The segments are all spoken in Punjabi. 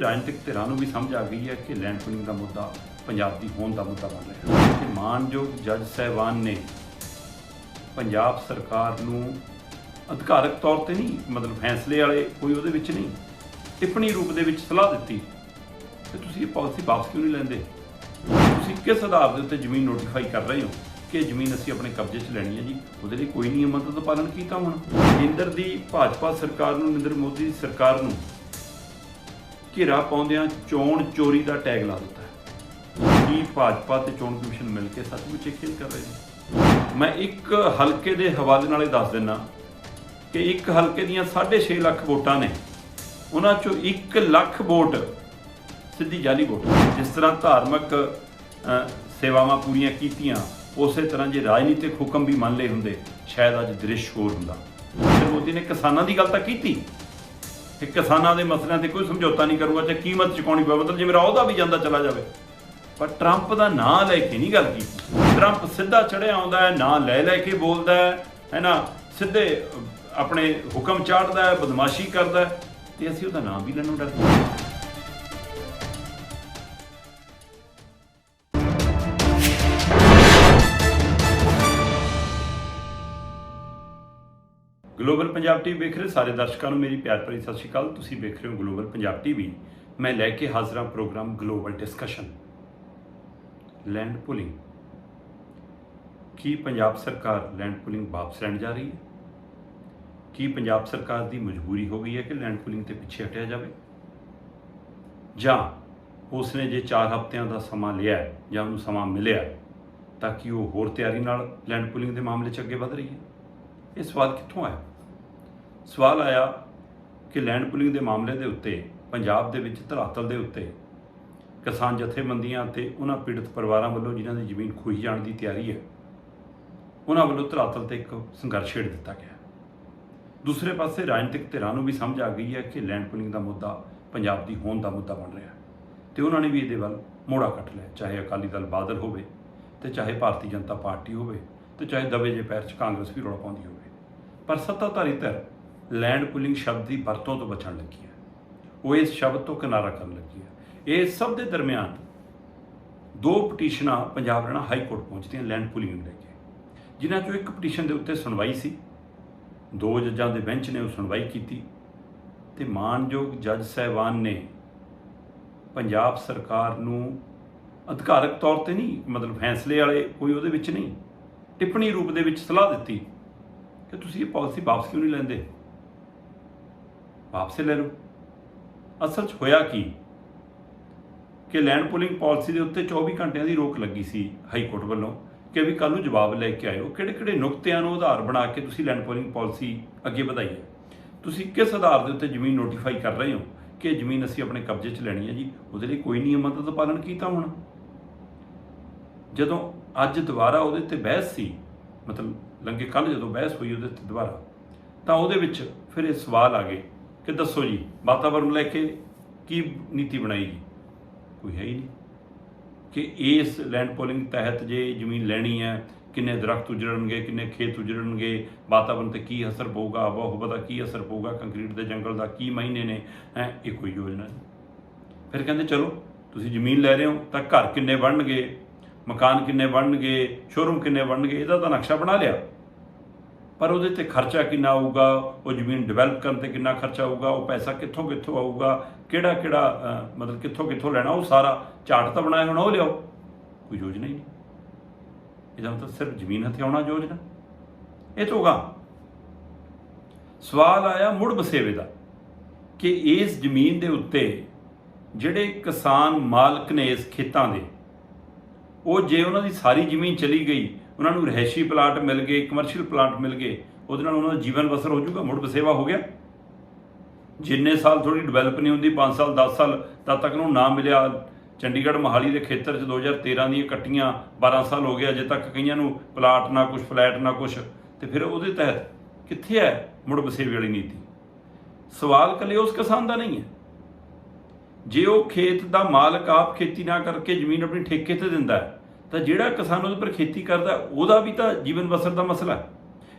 ਰਾਜਨੀਤਿਕ ਧਿਰਾਂ ਨੂੰ ਵੀ ਸਮਝ ਆ ਗਈ ਹੈ ਕਿ ਲੈਂਡ ਪੂਲਿੰਗ ਦਾ ਮੁੱਦਾ ਪੰਜਾਬ ਦੀ ਹੋਂਦ ਦਾ ਮੁੱਦਾ ਬਣ ਰਿਹਾ ਹੈ। ਕਿ ਮਾਨਯੋਗ ਜੱਜ ਸਹਿਬਾਨ ਨੇ ਪੰਜਾਬ ਸਰਕਾਰ ਨੂੰ ਅਧਿਕਾਰਕ ਤੌਰ ਤੇ ਨਹੀਂ, ਮਤਲਬ ਫੈਸਲੇ ਵਾਲੇ ਕੋਈ ਉਹਦੇ ਵਿੱਚ ਨਹੀਂ, ਟਿੱਪਣੀ ਰੂਪ ਦੇ ਵਿੱਚ ਸਲਾਹ ਦਿੱਤੀ। ਤੇ ਤੁਸੀਂ ਇਹ ਪਾਲਿਸੀ ਵਾਪਸ ਕਿਉਂ ਨਹੀਂ ਲੈਂਦੇ? ਤੁਸੀਂ ਕਿਸ ਆਧਾਰ ਦੇ ਉੱਤੇ ਜ਼ਮੀਨ ਨੋਟੀਫਾਈ ਕਰ ਰਹੇ ਹੋ ਕਿ ਜ਼ਮੀਨ ਅਸੀਂ ਆਪਣੇ ਕਬਜ਼ੇ 'ਚ ਲੈਣੀ ਹੈ ਜੀ? ਉਹਦੇ ਲਈ ਕੋਈ ਨਿਯਮਾਂ ਦਾ ਪਾਲਣ ਕੀਤਾ ਹੁਣ। ਕੇਂਦਰ ਦੀ ਭਾਜਪਾ ਸਰਕਾਰ ਨੂੰ, ਨਰਿੰਦਰ ਮੋਦੀ ਦੀ ਸਰਕਾਰ ਨੂੰ ਘੇਰਾ ਪਾਉਂਦਿਆਂ ਚੋਣ ਚੋਰੀ ਦਾ ਟੈਗ ਲਾ ਦਿੱਤਾ ਹੈ। ਕੀ ਭਾਜਪਾ ਤੇ ਚੋਣ ਕਮਿਸ਼ਨ ਮਿਲ ਕੇ ਸੱਚਮੁੱਚ ਇਹ ਖੇਡ ਕਰ ਰਹੇ ਨੇ? ਮੈਂ ਇੱਕ ਹਲਕੇ ਦੇ ਹਵਾਲੇ ਨਾਲ ਇਹ ਦੱਸ ਦਿੰਨਾ ਕਿ ਇੱਕ ਹਲਕੇ ਦੀਆਂ 6.5 ਲੱਖ ਵੋਟਾਂ ਨੇ। ਉਹਨਾਂ ਚੋਂ 1 ਲੱਖ ਵੋਟ ਸਿੱਧੀ ਜਾਲੀ ਵੋਟ ਜਿਸ ਤਰ੍ਹਾਂ ਧਾਰਮਿਕ ਸੇਵਾਵਾਂ ਪੂਰੀਆਂ ਕੀਤੀਆਂ, ਉਸੇ ਤਰ੍ਹਾਂ ਜੇ ਰਾਜਨੀਤਿਕ ਹੁਕਮ ਵੀ ਮੰਨ ਲਏ ਹੁੰਦੇ, ਸ਼ਾਇਦ ਅੱਜ ਦ੍ਰਿਸ਼ ਹੋਰ ਹੁੰਦਾ। ਮੋਦੀ ਨੇ ਕਿਸਾਨਾਂ ਦੀ ਗੱਲ ਤਾਂ ਕੀਤੀ। ਕਿ ਕਿਸਾਨਾਂ ਦੇ ਮਸਲਿਆਂ ਤੇ ਕੋਈ ਸਮਝੌਤਾ ਨਹੀਂ ਕਰੂਗਾ ਤੇ ਕੀਮਤ ਚੁਕਾਉਣੀ ਪਵੇ ਮਤਲਬ ਜੇ ਮੇਰਾ ਅਹੁਦਾ ਵੀ ਜਾਂਦਾ ਚਲਾ ਜਾਵੇ। ਪਰ ਟਰੰਪ ਦਾ ਨਾਂ ਲੈ ਕੇ ਨਹੀਂ ਗੱਲ ਕੀਤੀ। ਟਰੰਪ ਸਿੱਧਾ ਚੜਿਆ ਆਉਂਦਾ ਹੈ, ਨਾਂ ਲੈ ਲੈ ਕੇ ਬੋਲਦਾ ਹੈ ਹੈਨਾ ਸਿੱਧੇ ਆਪਣੇ ਹੁਕਮ ਚਾੜਦਾ ਹੈ, ਬਦਮਾਸ਼ੀ ਕਰਦਾ ਹੈ। ਤੇ ਅਸੀਂ ਉਹਦਾ ਨਾਮ ਵੀ ਲੈਣੋਂ ਡਰਦੇ ਹਾਂ। ਗਲੋਬਲ ਪੰਜਾਬ ਟੀਵੀ ਵੇਖ ਰਹੇ ਸਾਰੇ ਦਰਸ਼ਕਾਂ ਨੂੰ ਮੇਰੀ ਪਿਆਰ ਭਰੀ ਸਤਿ ਸ਼੍ਰੀ ਅਕਾਲ। ਤੁਸੀਂ ਵੇਖ ਰਹੇ ਹੋ ਗਲੋਬਲ ਪੰਜਾਬ ਟੀਵੀ। ਮੈਂ ਲੈ ਕੇ ਹਾਜ਼ਰ ਹਾਂ programme global discussion land pooling ਕੀ ਪੰਜਾਬ ਸਰਕਾਰ ਲੈਂਡ ਪੁਲਿੰਗ ਵਾਪਸ ਲੈਣ ਜਾ ਰਹੀ ਹੈ? ਕੀ ਪੰਜਾਬ ਸਰਕਾਰ ਦੀ ਮਜਬੂਰੀ ਹੋ ਗਈ ਹੈ ਕਿ ਲੈਂਡ ਪੁਲਿੰਗ ਤੇ ਪਿੱਛੇ ਹਟਿਆ ਜਾਵੇ? ਜਾਂ ਉਸਨੇ ਜੇ 4 ਹਫ਼ਤਿਆਂ ਦਾ ਸਮਾਂ ਲਿਆ ਹੈ ਜਾਂ ਉਹਨੂੰ ਸਮਾਂ ਮਿਲਿਆ ਤਾਂ ਕਿ ਉਹ ਹੋਰ ਤਿਆਰੀ ਨਾਲ ਲੈਂਡ ਪੁਲਿੰਗ ਦੇ ਮਾਮਲੇ 'ਚ ਅੱਗੇ ਵਧ ਰਹੀ ਹੈ? ਇਹ ਸਵਾਲ ਕਿੱਥੋਂ ਆਇਆ? ਸਵਾਲ ਆਇਆ ਕਿ ਲੈਂਡ ਪੁਲਿੰਗ ਦੇ ਮਾਮਲੇ ਦੇ ਉੱਤੇ, ਪੰਜਾਬ ਦੇ ਵਿੱਚ ਧਰਾਤਲ ਦੇ ਉੱਤੇ ਕਿਸਾਨ ਜਥੇਬੰਦੀਆਂ ਤੇ ਉਹਨਾਂ ਪੀੜਤ ਪਰਿਵਾਰਾਂ ਵੱਲੋਂ ਜਿਨ੍ਹਾਂ ਦੀ ਜ਼ਮੀਨ ਖੋਹੀ ਜਾਣ ਦੀ ਤਿਆਰੀ ਹੈ, ਉਹਨਾਂ ਵੱਲੋਂ ਧਰਾਤਲ ਤੇ ਇੱਕ ਸੰਘਰਸ਼ ਛੇੜ ਦਿੱਤਾ ਗਿਆ। ਦੂਸਰੇ ਪਾਸੇ ਰਾਜਨੀਤਿਕ ਧਿਰਾਂ ਨੂੰ ਵੀ ਸਮਝ ਆ ਗਈ ਹੈ ਕਿ ਲੈਂਡ ਪੁਲਿੰਗ ਦਾ ਮੁੱਦਾ ਪੰਜਾਬ ਦੀ ਹੋਣ ਦਾ ਮੁੱਦਾ ਬਣ ਰਿਹਾ ਹੈ ਤੇ ਉਹਨਾਂ ਨੇ ਵੀ ਇਹਦੇ ਵੱਲ ਮੋੜਾ ਕੱਟ ਲਿਆ, ਚਾਹੇ ਅਕਾਲੀ ਦਲ ਬਾਦਲ ਹੋਵੇ ਤੇ ਚਾਹੇ ਭਾਰਤੀ ਜਨਤਾ ਪਾਰਟੀ ਹੋਵੇ ਤੇ ਚਾਹੇ ਦਵੇ ਜੇ ਪੈਰ 'ਚ ਕਾਂਗਰਸ ਵੀ ਰੌਲਾ ਪਾਉਂਦੀ ਹੋਵੇ। ਪਰ ਸੱਤਾਧਾਰੀ ਧਿਰ ਲੈਂਡ ਪੁਲਿੰਗ ਸ਼ਬਦ ਦੀ ਵਰਤੋਂ ਤੋਂ ਬਚਣ ਲੱਗੀ ਹੈ। ਉਹ ਇਸ ਸ਼ਬਦ ਤੋਂ ਕਿਨਾਰਾ ਕਰਨ ਲੱਗੀ ਹੈ। ਇਸ ਸਭ ਦੇ ਦਰਮਿਆਨ ਦੋ ਪਟੀਸ਼ਨਾਂ ਪੰਜਾਬ ਰਹਿਣਾ ਹਾਈ ਕੋਰਟ ਪਹੁੰਚਦੀਆਂ ਲੈਂਡ ਪੁਲਿੰਗ ਨੂੰ ਲੈ ਕੇ। ਜਿਨ੍ਹਾਂ ਚੋਂ ਇੱਕ ਪਟੀਸ਼ਨ ਦੇ ਉੱਤੇ ਸੁਣਵਾਈ ਸੀ। ਦੋ ਜੱਜਾਂ ਦੇ ਬੈਂਚ ਨੇ ਉਹ ਸੁਣਵਾਈ ਕੀਤੀ ਤੇ ਮਾਨਯੋਗ ਜੱਜ ਸਹਿਬਾਨ ਨੇ ਪੰਜਾਬ ਸਰਕਾਰ ਨੂੰ ਅਧਿਕਾਰਕ ਤੌਰ ਤੇ ਨਹੀਂ, ਮਤਲਬ ਫੈਸਲੇ ਵਾਲੇ ਕੋਈ ਉਹਦੇ ਵਿੱਚ ਨਹੀਂ, ਟਿੱਪਣੀ ਰੂਪ ਦੇ ਵਿੱਚ ਸਲਾਹ ਦਿੱਤੀ ਕਿ ਤੁਸੀਂ ਇਹ ਪਾਲਿਸੀ ਵਾਪਸ ਕਿਉਂ ਨਹੀਂ ਲੈਂਦੇ? ਵਾਪਸ ਲੈ ਲਓ। ਅਸਲ 'ਚ ਹੋਇਆ ਕੀ? ਕਿ ਲੈਂਡ ਪੁਲਿੰਗ ਪਾਲਿਸੀ ਦੇ ਉੱਤੇ 24 ਘੰਟਿਆਂ ਦੀ ਰੋਕ ਲੱਗੀ ਸੀ ਹਾਈ ਕੋਰਟ ਵੱਲੋਂ ਕਿ ਵੀ ਕੱਲ ਨੂੰ ਜਵਾਬ ਲੈ ਕੇ ਆਇਓ। ਕਿਹੜੇ ਕਿਹੜੇ ਨੁਕਤਿਆਂ ਨੂੰ ਆਧਾਰ ਬਣਾ ਕੇ ਤੁਸੀਂ ਲੈਂਡ ਪੁਲਿੰਗ ਪਾਲਿਸੀ ਅੱਗੇ ਵਧਾਈ ਹੈ? ਤੁਸੀਂ ਕਿਸ ਆਧਾਰ ਦੇ ਉੱਤੇ ਜ਼ਮੀਨ ਨੋਟੀਫਾਈ ਕਰ ਰਹੇ ਹੋ ਕਿ ਜ਼ਮੀਨ ਅਸੀਂ ਆਪਣੇ ਕਬਜ਼ੇ 'ਚ ਲੈਣੀ ਹੈ ਜੀ? ਉਹਦੇ ਲਈ ਕੋਈ ਨਿਯਮਾਂ ਦਾ ਪਾਲਣ ਕੀਤਾ ਹੁਣ? ਜਦੋਂ ਅੱਜ ਦੁਬਾਰਾ ਉਹਦੇ ਤੇ ਬਹਿਸ ਸੀ, ਮਤਲਬ ਲੰਗੇ ਕੱਲ ਜਦੋਂ ਬਹਿਸ ਹੋਈ ਉਹਦੇ ਤੇ ਦੁਬਾਰਾ, ਤਾਂ ਉਹਦੇ ਵਿੱਚ ਫਿਰ ਇਹ ਸਵਾਲ ਆ ਗਏ ਕਿ ਦੱਸੋ ਜੀ ਵਾਤਾਵਰਣ ਲੈ ਕੇ ਕੀ ਨੀਤੀ ਬਣਾਈ ਜੀ ਕੋਈ ਹੈ ਹੀ ਨਹੀਂ। ਕਿ ਇਸ ਲੈਂਡ ਪੋਲਿੰਗ ਤਹਿਤ ਜੇ ਜ਼ਮੀਨ ਲੈਣੀ ਹੈ, ਕਿੰਨੇ ਦਰਖਤ ਉਜੜਨਗੇ, ਕਿੰਨੇ ਖੇਤ ਉਜੜਨਗੇ ਵਾਤਾਵਰਣ ਤੇ ਕੀ ਅਸਰ ਪਊਗਾ ਆਬੋ ਹਵਾ ਦਾ ਕੀ ਅਸਰ ਪਊਗਾ, ਕੰਕਰੀਟ ਦੇ ਜੰਗਲ ਦਾ ਕੀ ਮਹੀਨੇ ਨੇ, ਹੈ, ਇਹ ਕੋਈ ਯੋਜਨਾ ਨਹੀਂ। ਫਿਰ ਕਹਿੰਦੇ, ਚਲੋ, ਤੁਸੀਂ ਜ਼ਮੀਨ ਲੈ ਰਹੇ ਹੋ, ਤਾਂ ਘਰ ਕਿੰਨੇ ਬਣਨਗੇ, ਮਕਾਨ ਕਿੰਨੇ ਬਣਨਗੇ ਸ਼ੋਰੂਮ ਕਿੰਨੇ ਬਣਨਗੇ, ਇਹਦਾ ਤਾਂ ਨਕਸ਼ਾ ਬਣਾ ਲਿਆ। ਪਰ ਉਹਦੇ ਤੇ ਖਰਚਾ ਕਿੰਨਾ ਆਊਗਾ? ਉਹ ਜ਼ਮੀਨ ਡਿਵੈਲਪ ਕਰਨ ਤੇ ਕਿੰਨਾ ਖਰਚਾ ਆਊਗਾ? ਉਹ ਪੈਸਾ ਕਿੱਥੋਂ ਕਿੱਥੋਂ ਆਊਗਾ? ਕਿਹੜਾ ਕਿਹੜਾ ਮਤਲਬ ਕਿੱਥੋਂ ਕਿੱਥੋਂ ਲੈਣਾ? ਉਹ ਸਾਰਾ ਚਾਰਟ ਤਾਂ ਬਣਾਇਆ ਹੋਣਾ, ਉਹ ਲਿਆਓ। ਕੋਈ ਯੋਜਨਾ ਹੀ ਨਹੀਂ। ਇਹਦਾ ਮਤਲਬ ਸਿਰਫ ਜ਼ਮੀਨ ਹਥਿਆਉਣਾ ਯੋਜਨਾ। ਇਹ ਤੋਂ ਗਾ ਸਵਾਲ ਆਇਆ ਮੁੜ ਬਸੇਵੇ ਦਾ ਕਿ ਇਸ ਜ਼ਮੀਨ ਦੇ ਉੱਤੇ ਜਿਹੜੇ ਕਿਸਾਨ ਮਾਲਕ ਨੇ ਇਸ ਖੇਤਾਂ ਦੇ, ਉਹ ਜੇ ਉਹਨਾਂ ਦੀ ਸਾਰੀ ਜ਼ਮੀਨ ਚਲੀ ਗਈ ਉਹਨਾਂ ਨੂੰ ਰਹਿਸ਼ੀ ਪਲਾਟ ਮਿਲ ਗਏ ਕਮਰਸ਼ੀਅਲ ਪਲਾਟ ਮਿਲ ਗਏ, ਉਹਦੇ ਨਾਲ ਉਹਨਾਂ ਦਾ ਜੀਵਨ ਬਸਰ ਹੋ ਜਾਊਗਾ, ਮੁੜ ਬਸੇਵਾ ਹੋ ਗਿਆ। ਜਿੰਨੇ ਸਾਲ ਥੋੜੀ ਡਿਵੈਲਪ ਨਹੀਂ ਹੁੰਦੀ 5 ਸਾਲ 10 ਸਾਲ ਤਦ ਤੱਕ ਨੂੰ ਨਾ ਮਿਲਿਆ। ਚੰਡੀਗੜ੍ਹ ਮਹਾਲੀ ਦੇ ਖੇਤਰ 'ਚ 2013 ਦੀਆਂ ਕੱਟੀਆਂ 12 ਸਾਲ ਹੋ ਗਿਆ, ਅਜੇ ਤੱਕ ਕਈਆਂ ਨੂੰ ਪਲਾਟ ਨਾ ਕੁਝ ਫਲੈਟ ਨਾ ਕੁਝ ਤੇ ਫਿਰ ਉਹਦੇ ਤਹਿਤ ਕਿੱਥੇ ਹੈ ਮੁੜ ਬਸੇਵੇ ਵਾਲੀ ਨੀਤੀ? ਸਵਾਲ ਕੱਲੇ ਉਸ ਕਿਸਾਨ ਦਾ ਨਹੀਂ ਹੈ। ਜੇ ਉਹ ਖੇਤ ਦਾ ਮਾਲਕ ਆਪ ਖੇਤੀ ਨਾ ਕਰਕੇ ਜ਼ਮੀਨ ਆਪਣੀ ਠੇਕੇ ਤੇ ਦਿੰਦਾ ਹੈ ਤਾਂ ਜਿਹੜਾ ਕਿਸਾਨ ਉਹਦੇ ਪਰ ਖੇਤੀ ਕਰਦਾ, ਉਹਦਾ ਵੀ ਤਾਂ ਜੀਵਨ ਬਸਰ ਦਾ ਮਸਲਾ ਹੈ।